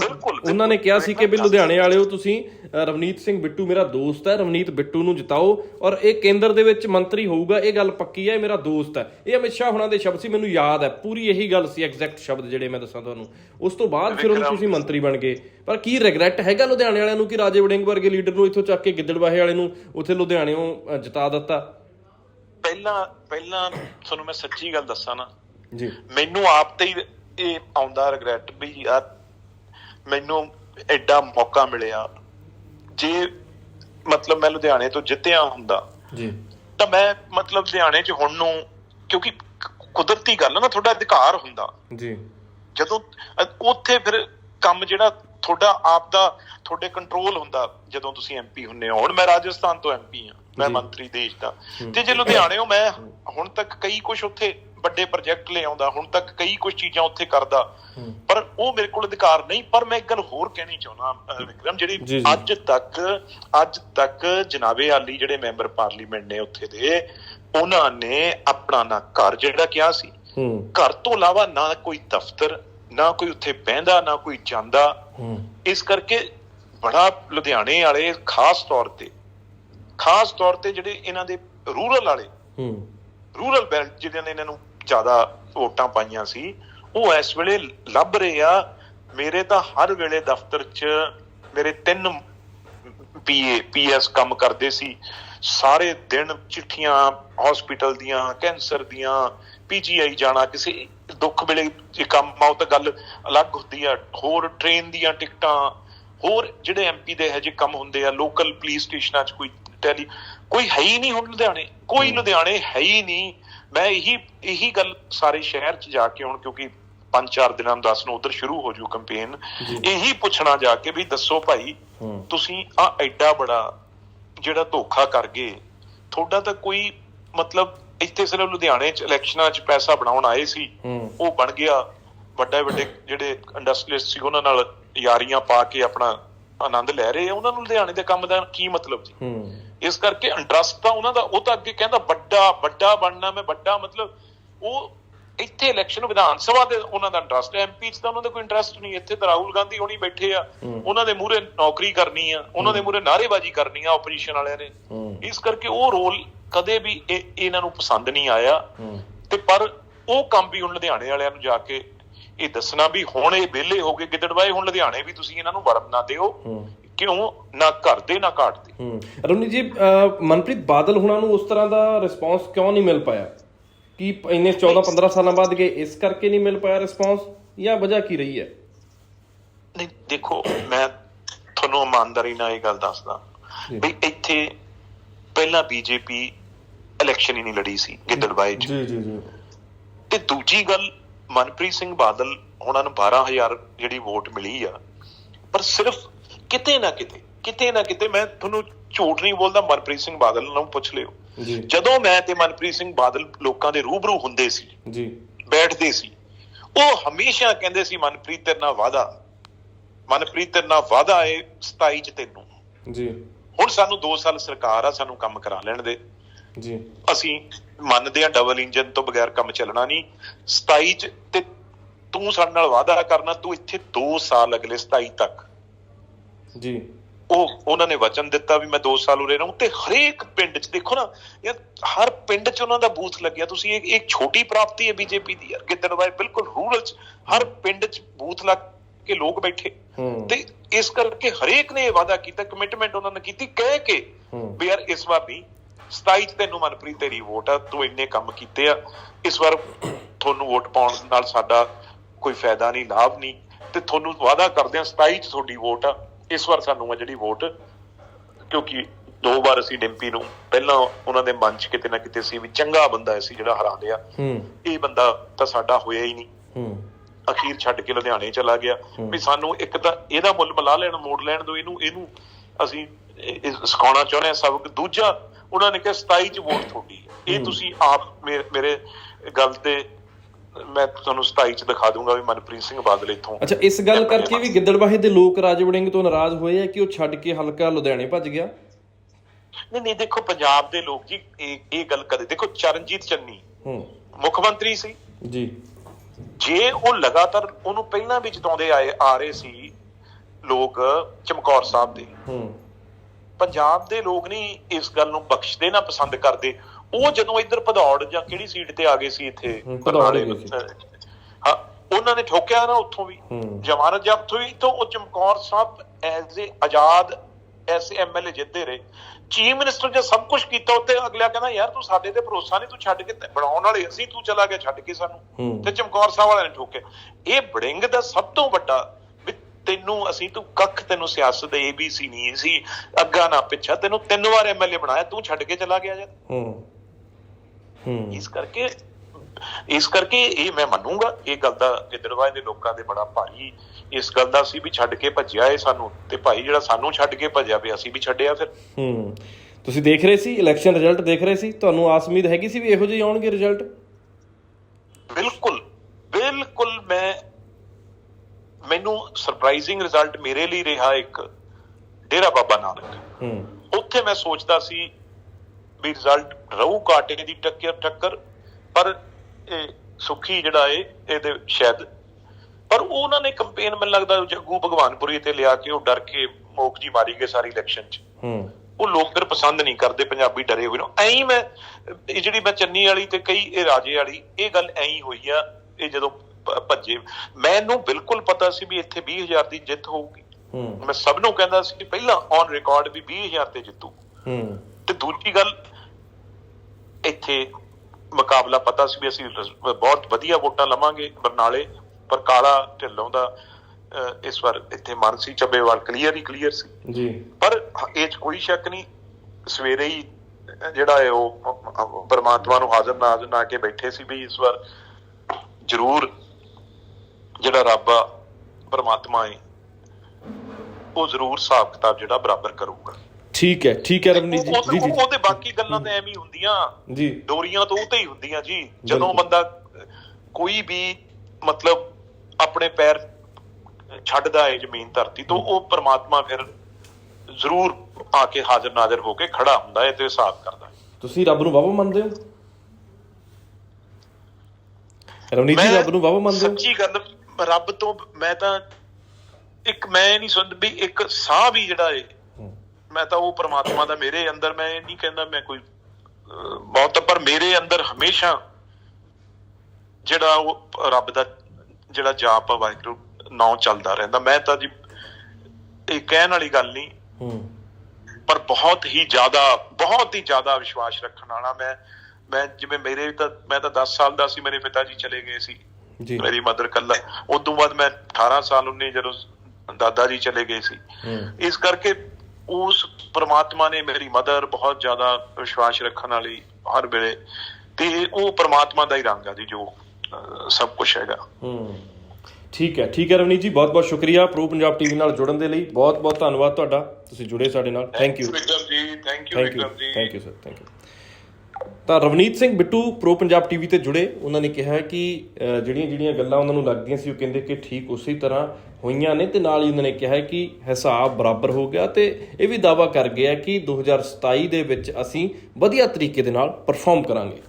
ਉਹਨਾਂ ਨੇ ਕਿਹਾ ਸੀ ਕਿ ਵੀ ਲੁਧਿਆਣੇ ਵਾਲਿਓ ਤੁਸੀਂ ਰਵਨੀਤ ਸਿੰਘ ਬਿੱਟੂ ਮੇਰਾ ਦੋਸਤ ਹੈ ਰਵਨੀਤ ਬਿੱਟੂ ਨੂੰ ਜਿਤਾਓ ਔਰ ਇਹ ਕੇਂਦਰ ਦੇ ਵਿੱਚ ਮੰਤਰੀ ਹੋਊਗਾ ਇਹ ਗੱਲ ਪੱਕੀ ਹੈ ਇਹ ਮੇਰਾ ਦੋਸਤ ਹੈ। ਇਹ ਅਮਿਤ ਸ਼ਾਹ ਹੁਣਾਂ ਦੇ ਸ਼ਬਦ ਸੀ ਮੈਨੂੰ ਯਾਦ ਹੈ ਪੂਰੀ ਇਹੀ ਗੱਲ ਸੀ ਐਗਜ਼ੈਕਟ ਸ਼ਬਦ ਜਿਹੜੇ ਮੈਂ ਦੱਸਾਂ ਤੁਹਾਨੂੰ। ਉਸ ਤੋਂ ਬਾਅਦ ਫਿਰ ਉਹਨੂੰ ਤੁਸੀਂ ਮੰਤਰੀ ਬਣ ਗਏ। ਪਰ ਕੀ ਰਿਗਰੈਟ ਹੈਗਾ ਲੁਧਿਆਣੇ ਵਾਲਿਆਂ ਨੂੰ ਕਿ ਰਾਜੇ ਵੜਿੰਗ ਵਰਗੇ ਲੀਡਰ ਨੂੰ ਇੱਥੋਂ ਚੱਕ ਕੇ ਗਿੱਦੜਵਾਹੇ ਵਾਲੇ ਨੂੰ ਉੱਥੇ ਲੁਧਿਆਣਿਓਂ ਜਿਤਾ ਦਿੱਤਾ। ਪਹਿਲਾਂ ਪਹਿਲਾਂ ਤੁਹਾਨੂੰ ਮੈਂ ਸੱਚੀ ਗੱਲ ਦੱਸਾਂ ਨਾ। ਜੀ। ਮੈਨੂੰ ਆਪ ਤੇ ਹੀ ਇਹ ਆਉਂਦਾ ਰਿਗਰੈਟ ਵੀ ਯਾਰ ਮੈਨੂੰ ਐਡਾ ਮੌਕਾ ਮਿਲਿਆ। ਜੇ ਮਤਲਬ ਮੈਂ ਲੁਧਿਆਣੇ ਤੋਂ ਜਿੱਤਿਆ ਹੁੰਦਾ ਜੀ। ਤਾਂ ਮੈਂ ਮਤਲਬ ਲੁਧਿਆਣੇ 'ਚ ਹੁਣ ਨੂੰ ਕਿਉਂਕਿ ਕੁਦਰਤੀ ਗੱਲ ਨਾ ਤੁਹਾਡਾ ਅਧਿਕਾਰ ਹੁੰਦਾ। ਜੀ। ਜਦੋਂ ਉੱਥੇ ਫਿਰ ਕੰਮ ਜਿਹੜਾ ਤੁਹਾਡਾ ਆਪ ਦਾ ਤੁਹਾਡੇ ਕੰਟਰੋਲ ਹੁੰਦਾ ਜਦੋਂ ਤੁਸੀਂ ਐਮਪੀ ਹੁੰਨੇ ਹੋ। ਹੁਣ ਮੈਂ ਰਾਜਸਥਾਨ ਤੋਂ ਐਮਪੀ ਹਾਂ ਮੈਂ। ਮੰਤਰੀ ਦੇਸ਼ ਦਾ। ਤੇ ਜੇ ਲੁਧਿਆਣੇੋਂ ਮੈਂ ਹੁਣ ਤੱਕ ਕਈ ਕੁਝ ਉੱਥੇ ਵੱਡੇ ਪ੍ਰੋਜੈਕਟ ਲੈ ਆਉਂਦਾ ਹੁਣ ਤੱਕ ਕਈ ਕੁਝ ਚੀਜ਼ਾਂ ਉੱਥੇ ਕਰਦਾ। ਹੂੰ। ਪਰ ਉਹ ਮੇਰੇ ਕੋਲ ਅਧਿਕਾਰ ਨਹੀਂ ਪਰ ਮੈਂ ਇੱਕ ਗੱਲ ਹੋਰ ਕਹਿਣੀ ਚਾਹੁੰਦਾ ਵਿਕਰਮ ਜਿਹੜੀ। ਅੱਜ ਤੱਕ ਅੱਜ ਤੱਕ ਜਨਾਬੇ ਆਲੀ ਜਿਹੜੇ ਮੈਂਬਰ ਪਾਰਲੀਮੈਂਟ ਨੇ ਉੱਥੇ ਦੇ ਉਹਨਾਂ ਨੇ ਆਪਣਾ ਨਾ ਘਰ ਜਿਹੜਾ ਕਿਹਾ ਸੀ। ਹੂੰ। ਘਰ ਤੋਂ ਇਲਾਵਾ ਨਾ ਕੋਈ ਦਫ਼ਤਰ ਨਾ ਕੋਈ ਉੱਥੇ ਬਹਿੰਦਾ ਨਾ ਕੋਈ ਜਾਂਦਾ। ਇਸ ਕਰਕੇ ਬੜਾ ਲੁਧਿਆਣੇ ਵਾਲੇ ਖਾਸ ਤੌਰ ਤੇ ਖਾਸ ਤੌਰ ਤੇ ਜਿਹੜੇ ਇਹਨਾਂ ਦੇ ਰੂਰਲ ਵਾਲੇ ਹੂੰ। ਰੂਰਲ ਬੈਲਟ ਜਿਹਨਾਂ ਨੇ ਇਹਨਾਂ ਨੂੰ ਜ਼ਿਆਦਾ ਵੋਟਾਂ ਪਾਈਆਂ ਸੀ ਉਹ ਇਸ ਵੇਲੇ ਲੱਭ ਰਹੇ ਆ। ਮੇਰੇ ਤਾਂ ਹਰ ਵੇਲੇ ਦਫ਼ਤਰ 'ਚ ਮੇਰੇ ਤਿੰਨ ਪੀਏ ਪੀਐਸ ਕੰਮ ਕਰਦੇ ਸੀ। ਸਾਰੇ ਦਿਨ ਚਿੱਠੀਆਂ ਹਸਪੀਟਲ ਦੀਆਂ ਕੈਂਸਰ ਦੀਆਂ ਪੀਜੀਆਈ ਜਾਣਾ ਕਿਸੇ ਦੁੱਖ ਵੇਲੇ ਜੇ ਕੰਮ ਆਉ ਤਾਂ ਗੱਲ ਅਲੱਗ ਹੁੰਦੀ ਆ। ਹੋਰ ਟ੍ਰੇਨ ਦੀਆਂ ਟਿਕਟਾਂ ਹੋਰ ਜਿਹੜੇ ਐਮਪੀ ਦੇ ਜਿਹੇ ਕੰਮ ਹੁੰਦੇ ਆ ਲੋਕਲ ਪੁਲਿਸ ਸਟੇਸ਼ਨਾਂ 'ਚ ਕੋਈ ਟੈਲੀ ਕੋਈ ਹੈ ਹੀ ਨਹੀਂ ਹੁਣ ਲੁਧਿਆਣੇ। ਕੋਈ ਲੁਧਿਆਣੇ ਹੈ ਹੀ ਨਹੀਂ। ਮੈਂ ਇਹੀ ਇਹੀ ਗੱਲ ਸਾਰੇ ਸ਼ਹਿਰ 'ਚ ਜਾ ਕੇ ਹੁਣ ਕਿਉਂਕਿ ਪੰਜ ਚਾਰ ਦਿਨਾਂ ਨੂੰ 10 ਨੂੰ ਉਧਰ ਸ਼ੁਰੂ ਹੋ ਜੂ ਕੈਂਪੇਨ ਇਹੀ ਪੁੱਛਣਾ ਜਾ ਕੇ ਵੀ ਦੱਸੋ ਭਾਈ ਹੂੰ। ਤੁਸੀਂ ਆ ਐਡਾ ਬੜਾ ਜਿਹੜਾ ਧੋਖਾ ਕਰ ਗਏ ਤੁਹਾਡਾ ਤਾਂ ਕੋਈ ਮਤਲਬ ਇੱਥੇ ਸਿਰਫ ਲੁਧਿਆਣੇ 'ਚ ਇਲੈਕਸ਼ਨਾਂ 'ਚ ਪੈਸਾ ਬਣਾਉਣ ਆਏ ਸੀ ਉਹ ਬਣ ਗਿਆ। ਵੱਡੇ ਵੱਡੇ ਜਿਹੜੇ ਇੰਡਸਟਰੀਅਲਿਸਟ ਸੀ ਉਹਨਾਂ ਨਾਲ ਯਾਰੀਆਂ ਪਾ ਕੇ ਆਪਣਾ ਆਨੰਦ ਲੈ ਰਹੇ ਆ। ਉਹਨਾਂ ਨੂੰ ਲੁਧਿਆਣੇ ਦੇ ਕੰਮ ਦਾ ਕੀ ਮਤਲਬ ਜੀ? ਹੂੰ। ਇਸ ਕਰਕੇ ਇੰਟਰਸਟ ਤਾਂ ਉਹਨਾਂ ਦਾ ਉਹ ਤਾਂ ਅੱਗੇ ਕਹਿੰਦਾ ਵੱਡਾ ਵੱਡਾ ਬਣਨਾ ਮੈਂ ਵੱਡਾ ਮਤਲਬ ਉਹ ਇੱਥੇ ਇਲੈਕਸ਼ਨ ਵਿਧਾਨ ਸਭਾ ਦੇ ਉਹਨਾਂ ਦਾ ਇੰਟਰਸਟ ਐਮਪੀ ਚ ਤਾਂ ਉਹਨਾਂ ਦਾ ਕੋਈ ਇੰਟਰਸਟ ਨਹੀਂ। ਇੱਥੇ ਤਾਂ ਰਾਹੁਲ ਗਾਂਧੀ ਹੋਣੀ ਬੈਠੇ ਆ। ਉਹਨਾਂ ਦੇ ਮੂਹਰੇ ਨੌਕਰੀ ਕਰਨੀ ਆ। ਉਹਨਾਂ ਦੇ ਮੂਹਰੇ ਨਾਅਰੇਬਾਜ਼ੀ ਕਰਨੀ ਆ ਆਪੋਜੀਸ਼ਨ ਵਾਲਿਆਂ ਨੇ। ਹੂੰ। ਇਸ ਕਰਕੇ ਉਹ ਰੋਲ ਕਦੇ ਵੀ ਇਹ ਇਹਨਾਂ ਨੂੰ ਪਸੰਦ ਨਹੀਂ ਆਇਆ। ਹੂੰ। ਤੇ ਪਰ ਉਹ ਕੰਮ ਵੀ ਹੁਣ ਲੁਧਿਆਣੇ ਵਾਲਿਆਂ ਨੂੰ ਜਾ ਕੇ ਇਹ ਦੱਸਣਾ ਵੀ ਹੁਣ ਇਹ ਵਿਹਲੇ ਹੋ ਗਏ ਗਿੱਦੜਵਾਏ ਹੁਣ ਲੁਧਿਆਣੇ ਵੀ ਤੁਸੀਂ ਇਹਨਾਂ ਨੂੰ ਵਰਮ ਨਾ ਦਿਓ। ਹੂੰ। ਕਿਉਂ? ਨਾ ਘਰ ਦੇ ਨਾ ਘਾਟ ਦੇ। ਹੂੰ। ਰਮਨੀ ਜੀ ਮਨਪ੍ਰੀਤ ਬਾਦਲ ਹੁਣਾਂ ਨੂੰ ਉਸ ਤਰ੍ਹਾਂ ਦਾ ਰਿਸਪੌਂਸ ਕਿਉਂ ਨਹੀਂ ਮਿਲ ਪਾਇਆ? ਕੀ ਇੰਨੇ 14 15 ਸਾਲਾਂ ਬਾਅਦ ਗਏ ਇਸ ਕਰਕੇ ਨਹੀਂ ਮਿਲ ਪਾਇਆ ਰਿਸਪੌਂਸ ਜਾਂ ਵਜ੍ਹਾ ਕੀ ਰਹੀ ਹੈ? ਨਹੀਂ ਦੇਖੋ ਮੈਂ ਤੁਹਾਨੂੰ ਇਮਾਨਦਾਰੀ ਨਾਲ ਇਹ ਗੱਲ ਦੱਸਦਾ। ਵੀ ਇੱਥੇ ਪਹਿਲਾਂ ਬੀਜੇਪੀ ਇਲੈਕਸ਼ਨ ਹੀ ਨਹੀਂ ਲੜੀ ਸੀ ਗਿੱਦੜਬਾਏ 'ਚ। ਜੀ ਜੀ ਜੀ। ਤੇ ਦੂਜੀ ਗੱਲ ਮਨਪ੍ਰੀਤ ਸਿੰਘ ਬਾਦਲ ਉਹਨਾਂ ਨੂੰ 12000 ਜਿਹੜੀ ਵੋਟ ਮਿਲੀ ਆ ਪਰ ਸਿਰਫ ਕਿਤੇ ਨਾ ਕਿਤੇ ਕਿਤੇ ਨਾ ਕਿਤੇ ਮੈਂ ਤੁਹਾਨੂੰ ਝੂਠ ਨਹੀਂ ਬੋਲਦਾ ਮਨਪ੍ਰੀਤ ਸਿੰਘ ਬਾਦਲ ਨੂੰ ਪੁੱਛ ਲਿਓ। ਜਦੋਂ ਮੈਂ ਤੇ ਮਨਪ੍ਰੀਤ ਸਿੰਘ ਬਾਦਲ ਲੋਕਾਂ ਦੇ ਰੂਬਰੂ ਹੁੰਦੇ ਸੀ ਜੀ। ਬੈਠਦੇ ਸੀ ਉਹ ਹਮੇਸ਼ਾ ਕਹਿੰਦੇ ਸੀ ਮਨਪ੍ਰੀਤ ਤੇਰੇ ਨਾਲ ਵਾਦਾ ਮਨਪ੍ਰੀਤ ਤੇਰੇ ਨਾਲ ਵਾਦਾ ਏ 27 ਚ ਤੈਨੂੰ। ਜੀ। ਹੁਣ ਸਾਨੂੰ 2 ਸਾਲ ਸਰਕਾਰ ਆ ਸਾਨੂੰ ਕੰਮ ਕਰਾ ਲੈਣ ਦੇ। ਜੀ। ਅਸੀਂ ਮੰਨਦੇ ਆ ਡਬਲ ਇੰਜਨ ਤੋਂ ਬਗੈਰ ਕੰਮ ਚੱਲਣਾ ਨਹੀਂ। 27 ਚ ਤੇ ਤੂੰ ਸਾਡੇ ਨਾਲ ਵਾਅਦਾ ਕਰਨਾ ਤੂੰ ਇੱਥੇ 2 ਸਾਲ ਅਗਲੇ 27 ਤੱਕ। ਜੀ। ਉਹ ਉਹਨਾਂ ਨੇ ਵਚਨ ਦਿੱਤਾ ਵੀ ਮੈਂ 2 ਸਾਲ ਉਰੇ ਰਹੂੰ ਤੇ ਹਰੇਕ ਪਿੰਡ 'ਚ ਦੇਖੋ ਨਾ ਯਾਰ ਹਰ ਪਿੰਡ 'ਚ ਉਹਨਾਂ ਦਾ ਬੂਥ ਲੱਗਿਆ। ਤੁਸੀਂ ਇਹ ਇੱਕ ਛੋਟੀ ਪ੍ਰਾਪਤੀ ਹੈ ਬੀਜੇਪੀ ਦੀ ਯਾਰ ਗਿੱਦੜਬਾਏ ਬਿਲਕੁਲ ਰੂਰਲ 'ਚ ਹਰ ਪਿੰਡ 'ਚ ਬੂਥ ਲੱਗ ਕੇ ਲੋਕ ਬੈਠੇ। ਤੇ ਇਸ ਕਰਕੇ ਹਰੇਕ ਨੇ ਇਹ ਵਾਅਦਾ ਕੀਤਾ ਕਮਿਟਮੈਂਟ ਉਹਨਾਂ ਨੇ ਕੀਤੀ ਕਹਿ ਕੇ ਵੀ ਯਾਰ ਇਸ ਵਾਰ ਵੀ 27 ਚ ਤੈਨੂੰ ਮਨਪ੍ਰੀਤ ਤੇਰੀ ਵੋਟ ਆ ਤੂੰ ਇੰਨੇ ਕੰਮ ਕੀਤੇ ਆ ਇਸ ਵਾਰ ਤੁਹਾਨੂੰ ਵੋਟ ਪਾਉਣ ਨਾਲ ਸਾਡਾ ਕੋਈ ਫਾਇਦਾ ਨਹੀਂ ਲਾਭ ਨਹੀਂ ਤੇ ਤੁਹਾਨੂੰ ਵਾਅਦਾ ਕਰਦੇ ਆ 27 ਚ ਤੁਹਾਡੀ ਵੋਟ ਆ। ਇਸ ਵਾਰ ਸਾਨੂੰ ਆ ਜਿਹੜੀ ਵੋਟ ਕਿਉਂਕਿ ਦੋ ਵਾਰ ਅਸੀਂ ਡਿੰਪੀ ਨੂੰ ਪਹਿਲਾਂ ਉਹਨਾਂ ਦੇ ਮਨ ਚ ਕਿਤੇ ਨਾ ਕਿਤੇ ਸੀ ਵੀ ਚੰਗਾ ਬੰਦਾ ਸੀ ਜਿਹੜਾ ਹਰਾ ਲਿਆ ਹੂੰ। ਇਹ ਬੰਦਾ ਤਾਂ ਸਾਡਾ ਹੋਇਆ ਹੀ ਨਹੀਂ। ਹੂੰ। ਅਖੀਰ ਛੱਡ ਕੇ ਲੁਧਿਆਣੇ ਚਲਾ ਗਿਆ। ਵੀ ਸਾਨੂੰ ਇੱਕ ਤਾਂ ਇਹਦਾ ਮੁੱਲ ਮਿਲਾ ਲੈਣ ਮੋੜ ਲੈਣ ਦੋ ਇਹਨੂੰ ਇਹਨੂੰ ਅਸੀਂ ਸਿਖਾਉਣਾ ਚਾਹੁੰਦੇ ਹਾਂ ਸਬਕ। ਦੂਜਾ ਉਹਨਾਂ ਨੇ ਕਿਹਾ 27 ਚ ਵੋਟ ਹੈ। ਇਹ ਤੁਸੀਂ ਆਪ ਮੇਰੇ ਗੱਲ ਤੇ ਮੈਂ ਤੁਹਾਨੂੰ 27 ਚ ਦਿਖਾ ਦੂੰਗਾ ਵੀ ਮਨਪ੍ਰੀਤ ਸਿੰਘ ਬਾਦਲ ਇੱਥੋਂ ਅੱਛਾ ਇਸ ਗੱਲ ਕਰਕੇ ਵੀ ਗਿੱਦੜਬਾਹੇ ਦੇ ਲੋਕ ਰਾਜ ਵੜਿੰਗ ਤੋਂ ਨਾਰਾਜ਼ ਹੋਏ ਆ ਕਿ ਉਹ ਛੱਡ ਕੇ ਹਲਕਾ ਲੁਧਿਆਣੇ ਭੱਜ ਗਿਆ? ਨਹੀਂ ਨਹੀਂ ਦੇਖੋ ਪੰਜਾਬ ਦੇ ਲੋਕ ਜੀ ਇਹ ਇਹ ਗੱਲ ਕਦੇ ਦੇਖੋ ਚਰਨਜੀਤ ਚੰਨੀ ਹੂੰ। ਮੁੱਖ ਮੰਤਰੀ ਸੀ। ਜੀ। ਜੇ ਉਹ ਲਗਾਤਾਰ ਉਹਨੂੰ ਪਹਿਲਾਂ ਵੀ ਜਿਤਾਉਂਦੇ ਆਏ ਆ ਰਹੇ ਸੀ ਲੋਕ ਚਮਕੌਰ ਸਾਹਿਬ ਦੇ। ਹੂੰ। ਪੰਜਾਬ ਦੇ ਲੋਕ ਨਹੀਂ ਇਸ ਗੱਲ ਨੂੰ ਬਖਸ਼ਦੇ ਨਾ ਪਸੰਦ ਕਰਦੇ। ਉਹ ਜਦੋਂ ਇੱਧਰ ਭਦੌੜ ਜਾਂ ਕਿਹੜੀ ਸੀਟ ਤੇ ਆ ਗਏ ਸੀ ਇੱਥੇ ਭਦੌੜ ਹੀ ਉਹਨਾਂ ਨੇ ਠੋਕਿਆ ਨਾ ਉੱਥੋਂ ਵੀ। ਜ਼ਮਾਨਤ ਜ਼ਬਤ ਹੋਈ ਤਾਂ ਉਹ ਚਮਕੌਰ ਸਾਹਿਬ ਐਜ਼ ਏ ਆਜ਼ਾਦ ਐਸੇ ਐਮਐਲਏ ਜਿੱਤੇ ਰਹੇ। ਚੀਫ ਮਿਨਿਸਟਰ ਜੇ ਸਭ ਕੁਝ ਕੀਤਾ ਉੱਤੇ ਅਗਲਾ ਕਹਿੰਦਾ ਯਾਰ ਤੂੰ ਸਾਡੇ ਤੇ ਭਰੋਸਾ ਨਹੀਂ ਤੂੰ ਛੱਡ ਕੇ ਬਣਾਉਣ ਵਾਲੇ ਅਸੀਂ ਤੂੰ ਚਲਾ ਗਿਆ ਛੱਡ ਕੇ ਸਾਨੂੰ। ਤੇ ਚਮਕੌਰ ਸਾਹਿਬ ਵਾਲਿਆਂ ਨੇ ਠੋਕਿਆ। ਇਹ ਬੜਿੰਗ ਦਾ ਸਭ ਤੋਂ ਵੱਡਾ ਤੈਨੂੰ ਅਸੀਂ ਤੂੰ ਕੱਖ ਤੈਨੂੰ ਸਿਆਸਤ ਦੇ ਏਬੀਸੀ ਨਹੀਂ ਸੀ ਅੱਗਾ ਨਾ ਪਿੱਛਾ ਤੈਨੂੰ ਤਿੰਨ ਵਾਰ ਐਮਐਲਏ ਬਣਾਇਆ ਤੂੰ ਛੱਡ ਕੇ ਚਲਾ ਗਿਆ ਯਾਰ। ਹੂੰ। ਇਸ ਕਰਕੇ ਇਸ ਕਰਕੇ ਇਹ ਮੈਂ ਮੰਨੂਗਾ ਇਹ ਗੱਲ ਦਾ ਗਿੱਦੜਵਾਏ ਦੇ ਲੋਕਾਂ ਦੇ ਬੜਾ ਭਾਰੀ ਇਸ ਗੱਲ ਦਾ ਸੀ ਵੀ ਛੱਡ ਕੇ ਭੱਜਿਆ ਇਹ ਸਾਨੂੰ। ਤੇ ਭਾਈ ਜਿਹੜਾ ਸਾਨੂੰ ਛੱਡ ਕੇ ਭੱਜਿਆ ਵੀ ਅਸੀਂ ਵੀ ਛੱਡਿਆ ਫਿਰ। ਹੂੰ। ਤੁਸੀਂ ਦੇਖ ਰਹੇ ਸੀ ਇਲੈਕਸ਼ਨ ਰਿਜ਼ਲਟ ਦੇਖ ਰਹੇ ਸੀ? ਤੁਹਾਨੂੰ ਆਸ ਉਮੀਦ ਹੈਗੀ ਸੀ ਵੀ ਇਹੋ ਜਿਹੇ ਆਉਣਗੇ ਰਿਜ਼ਲਟ ਬਿਲਕੁਲ ਬਿਲਕੁਲ ਮੈਂ ਮੈਨੂੰ ਸਰਪ੍ਰਾਈਜ਼ਿੰਗ ਰਿਜ਼ਲਟ ਮੇਰੇ ਲਈ ਰਿਹਾ ਇੱਕ ਡੇਰਾ ਬਾਬਾ ਨਾਨਕ। ਹੂੰ। ਉੱਥੇ ਮੈਂ ਸੋਚਦਾ ਸੀ ਵੀ ਰਿਜ਼ਲਟ ਰਹੂ ਕਾਟੇ ਦੀ ਟੱਕਰ ਟੱਕਰ ਪਰ ਇਹ ਸੁਖੀ ਜਿਹੜਾ ਏ ਇਹਦੇ ਸ਼ਾਇਦ ਪਰ ਉਹਨਾਂ ਨੇ ਕੈਂਪੇਨ ਮੈਨੂੰ ਲੱਗਦਾ ਜੱਗੂ ਭਗਵਾਨਪੁਰੀ ਤੇ ਲਿਆ ਕੇ ਉਹ ਡਰ ਕੇ ਮੋਕ ਜੀ ਮਾਰੀ ਗਏ ਸਾਰੀ ਇਲੈਕਸ਼ਨ 'ਚ। ਹੂੰ। ਉਹ ਲੋਕ ਫਿਰ ਪਸੰਦ ਨਹੀਂ ਕਰਦੇ ਪੰਜਾਬੀ ਡਰੇ ਹੋਏ ਨੂੰ। ਐਂ ਮੈਂ ਇਹ ਜਿਹੜੀ ਮੈਂ ਚੰਨੀ ਵਾਲੀ ਤੇ ਕਈ ਇਹ ਰਾਜੇ ਵਾਲੀ ਇਹ ਗੱਲ ਐਂ ਹੋਈ ਆ ਇਹ ਜਦੋਂ ਭੱਜੇ ਮੈਨੂੰ ਬਿਲਕੁਲ ਪਤਾ ਸੀ ਵੀ ਇੱਥੇ 20000 ਦੀ ਜਿੱਤ ਹੋਊਗੀ। ਮੈਂ ਸਭ ਨੂੰ ਕਹਿੰਦਾ ਸੀ ਕਿ ਪਹਿਲਾਂ ਔਨ ਰਿਕਾਰਡ ਵੀ 20000 ਤੇ ਜਿੱਤੂ। ਹੂੰ। ਤੇ ਦੂਜੀ ਗੱਲ ਇੱਥੇ ਮੁਕਾਬਲਾ ਪਤਾ ਸੀ ਵੀ ਅਸੀਂ ਬਹੁਤ ਵਧੀਆ ਵੋਟਾਂ ਲਵਾਂਗੇ ਬਰਨਾਲੇ ਪਰ ਕਾਲਾ ਢਿੱਲੋਂ ਦਾ ਇਸ ਵਾਰ ਇੱਥੇ ਮਾਨਸੀ ਚੱਬੇਵਾਲ ਕਲੀਅਰ ਹੀ ਕਲੀਅਰ ਸੀ। ਜੀ। ਪਰ ਇਹ 'ਚ ਕੋਈ ਸ਼ੱਕ ਨਹੀਂ ਸਵੇਰੇ ਹੀ ਜਿਹੜਾ ਹੈ ਉਹ ਪਰਮਾਤਮਾ ਨੂੰ ਹਾਜ਼ਰ ਨਾਜ਼ਰ ਨਾ ਕੇ ਬੈਠੇ ਸੀ ਵੀ ਇਸ ਵਾਰ ਜ਼ਰੂਰ ਜਿਹੜਾ ਰੱਬ ਆ ਪਰਮਾਤਮਾ ਹੈ ਉਹ ਜ਼ਰੂਰ ਹਿਸਾਬ ਕਿਤਾਬ ਜਿਹੜਾ ਬਰਾਬਰ ਕਰੂਗਾ। ਠੀਕ ਹੈ ਠੀਕ ਹੈ ਰਵਨੀਤ ਜੀ ਜੀ ਜੀ। ਉਹ- ਉਹਦੇ ਬਾਕੀ ਗੱਲਾਂ ਤਾਂ ਐਵੇਂ ਹੀ ਹੁੰਦੀਆਂ। ਜੀ। ਡੋਰੀਆਂ ਤਾਂ ਉਹ ਤੇ ਹੀ ਹੁੰਦੀਆਂ ਜੀ। ਜਦੋਂ। ਬੰਦਾ ਕੋਈ ਵੀ ਮਤਲਬ ਆਪਣੇ ਪੈਰ ਛੱਡਦਾ ਹੈ ਜ਼ਮੀਨ ਧਰਤੀ ਤੋਂ ਉਹ ਪ੍ਰਮਾਤਮਾ ਫਿਰ ਜ਼ਰੂਰ ਆ ਕੇ ਹਾਜ਼ਰ ਨਾਜ਼ਰ ਹੋ ਕੇ ਖੜਾ ਹੁੰਦਾ ਹੈ ਤੇ ਹਿਸਾਬ ਕਰਦਾ ਹੈ। ਤੁਸੀਂ ਰੱਬ ਨੂੰ ਵਾਵਾ ਮੰਨਦੇ ਹੋ? ਰਵਨੀਤ ਜੀ ਰੱਬ ਨੂੰ ਵਾਵਾ ਮੰਨਦੇ ਹੋ? ਸੱਚੀ ਗੱਲ ਰੱਬ ਤੋਂ ਮੈਂ ਤਾਂ ਇੱਕ ਮੈਂ ਨਹੀਂ ਸੁਣ ਵੀ ਇੱਕ ਸਾਹ ਵੀ ਜਿਹੜਾ ਹੂੰ। ਮੈਂ ਤਾਂ ਉਹ ਪ੍ਰਮਾਤਮਾ ਦਾ ਮੇਰੇ ਅੰਦਰ ਮੈਂ ਇਹ ਨਹੀਂ ਕਹਿੰਦਾ ਮੈਂ ਕੋਈ ਬਹੁਤ ਪਰ ਮੇਰੇ ਅੰਦਰ ਹਮੇਸ਼ਾ ਜਿਹੜਾ ਉਹ ਰੱਬ ਦਾ ਜਿਹੜਾ ਜਾਪ ਆ ਵਾਹਿਗੁਰੂ ਨਾਂ ਚੱਲਦਾ ਰਹਿੰਦਾ। ਮੈਂ ਤਾਂ ਜੀ ਇਹ ਕਹਿਣ ਵਾਲੀ ਗੱਲ ਨਹੀਂ ਹੂੰ। ਪਰ ਬਹੁਤ ਹੀ ਜ਼ਿਆਦਾ ਬਹੁਤ ਹੀ ਜ਼ਿਆਦਾ ਵਿਸ਼ਵਾਸ ਰੱਖਣ ਵਾਲਾ ਮੈਂ ਮੈਂ ਜਿਵੇਂ ਮੇਰੇ ਤਾਂ ਮੈਂ ਤਾਂ 10 ਸਾਲ ਦਾ ਸੀ ਮੇਰੇ ਪਿਤਾ ਜੀ ਚਲੇ ਗਏ ਸੀ। ਜੀ। ਮੇਰੀ ਮਦਰ ਕੱਲਾ ਉਸ ਤੋਂ ਬਾਅਦ ਮੈਂ 18 ਸਾਲ ਉਹਨੇ ਜਦੋਂ ਦਾਦਾ ਜੀ ਚਲੇ ਗਏ ਸੀ। ਇਸ ਕਰਕੇ ਉਸ ਪ੍ਰਮਾਤਮਾ ਨੇ ਮੇਰੀ ਮਦਰ ਬਹੁਤ ਜ਼ਿਆਦਾ ਵਿਸ਼ਵਾਸ ਰੱਖਣ ਵਾਲੀ ਹਰ ਵੇਲੇ ਤੇ ਉਹ ਪ੍ਰਮਾਤਮਾ ਦਾ ਹੀ ਰੰਗ ਆ ਜੀ ਜੋ ਸਭ ਕੁਝ ਹੈਗਾ। ਹੂੰ। ਠੀਕ ਹੈ ਠੀਕ ਹੈ ਰਵਨੀਤ ਜੀ ਬਹੁਤ ਬਹੁਤ ਸ਼ੁਕਰੀਆ ਪ੍ਰੋ ਪੰਜਾਬ ਟੀਵੀ ਨਾਲ ਜੁੜਨ ਦੇ ਲਈ। ਬਹੁਤ ਬਹੁਤ ਧੰਨਵਾਦ ਤੁਹਾਡਾ ਤੁਸੀਂ ਜੁੜੇ ਸਾਡੇ ਨਾਲ। Thank you Vikram ji thank you thank you Vikram ji. Thank you sir thank you ਤਾਂ ਰਵਨੀਤ ਸਿੰਘ ਬਿੱਟੂ ਪ੍ਰੋ ਪੰਜਾਬ ਟੀਵੀ ਤੇ ਜੁੜੇ। ਉਹਨਾਂ ਨੇ ਕਿਹਾ ਕਿ ਜਿਹੜੀਆਂ ਜਿਹੜੀਆਂ ਗੱਲਾਂ ਉਹਨਾਂ ਨੂੰ ਲੱਗਦੀਆਂ ਸੀ, ਉਹ ਕਹਿੰਦੇ ਕਿ ਠੀਕ ਉਸੇ ਤਰ੍ਹਾਂ ਹੋਈਆਂ ਨੇ ਤੇ ਨਾਲ ਹੀ ਉਹਨਾਂ ਨੇ ਕਿਹਾ ਕਿ ਹਿਸਾਬ ਬਰਾਬਰ ਹੋ ਗਿਆ ਤੇ ਇਹ ਵੀ ਦਾਵਾ ਕਰ ਗਿਆ ਕਿ 2027 ਦੇ ਵਿੱਚ ਅਸੀਂ ਵਧੀਆ ਤਰੀਕੇ ਦੇ ਨਾਲ ਪਰਫਾਰਮ ਕਰਾਂਗੇ।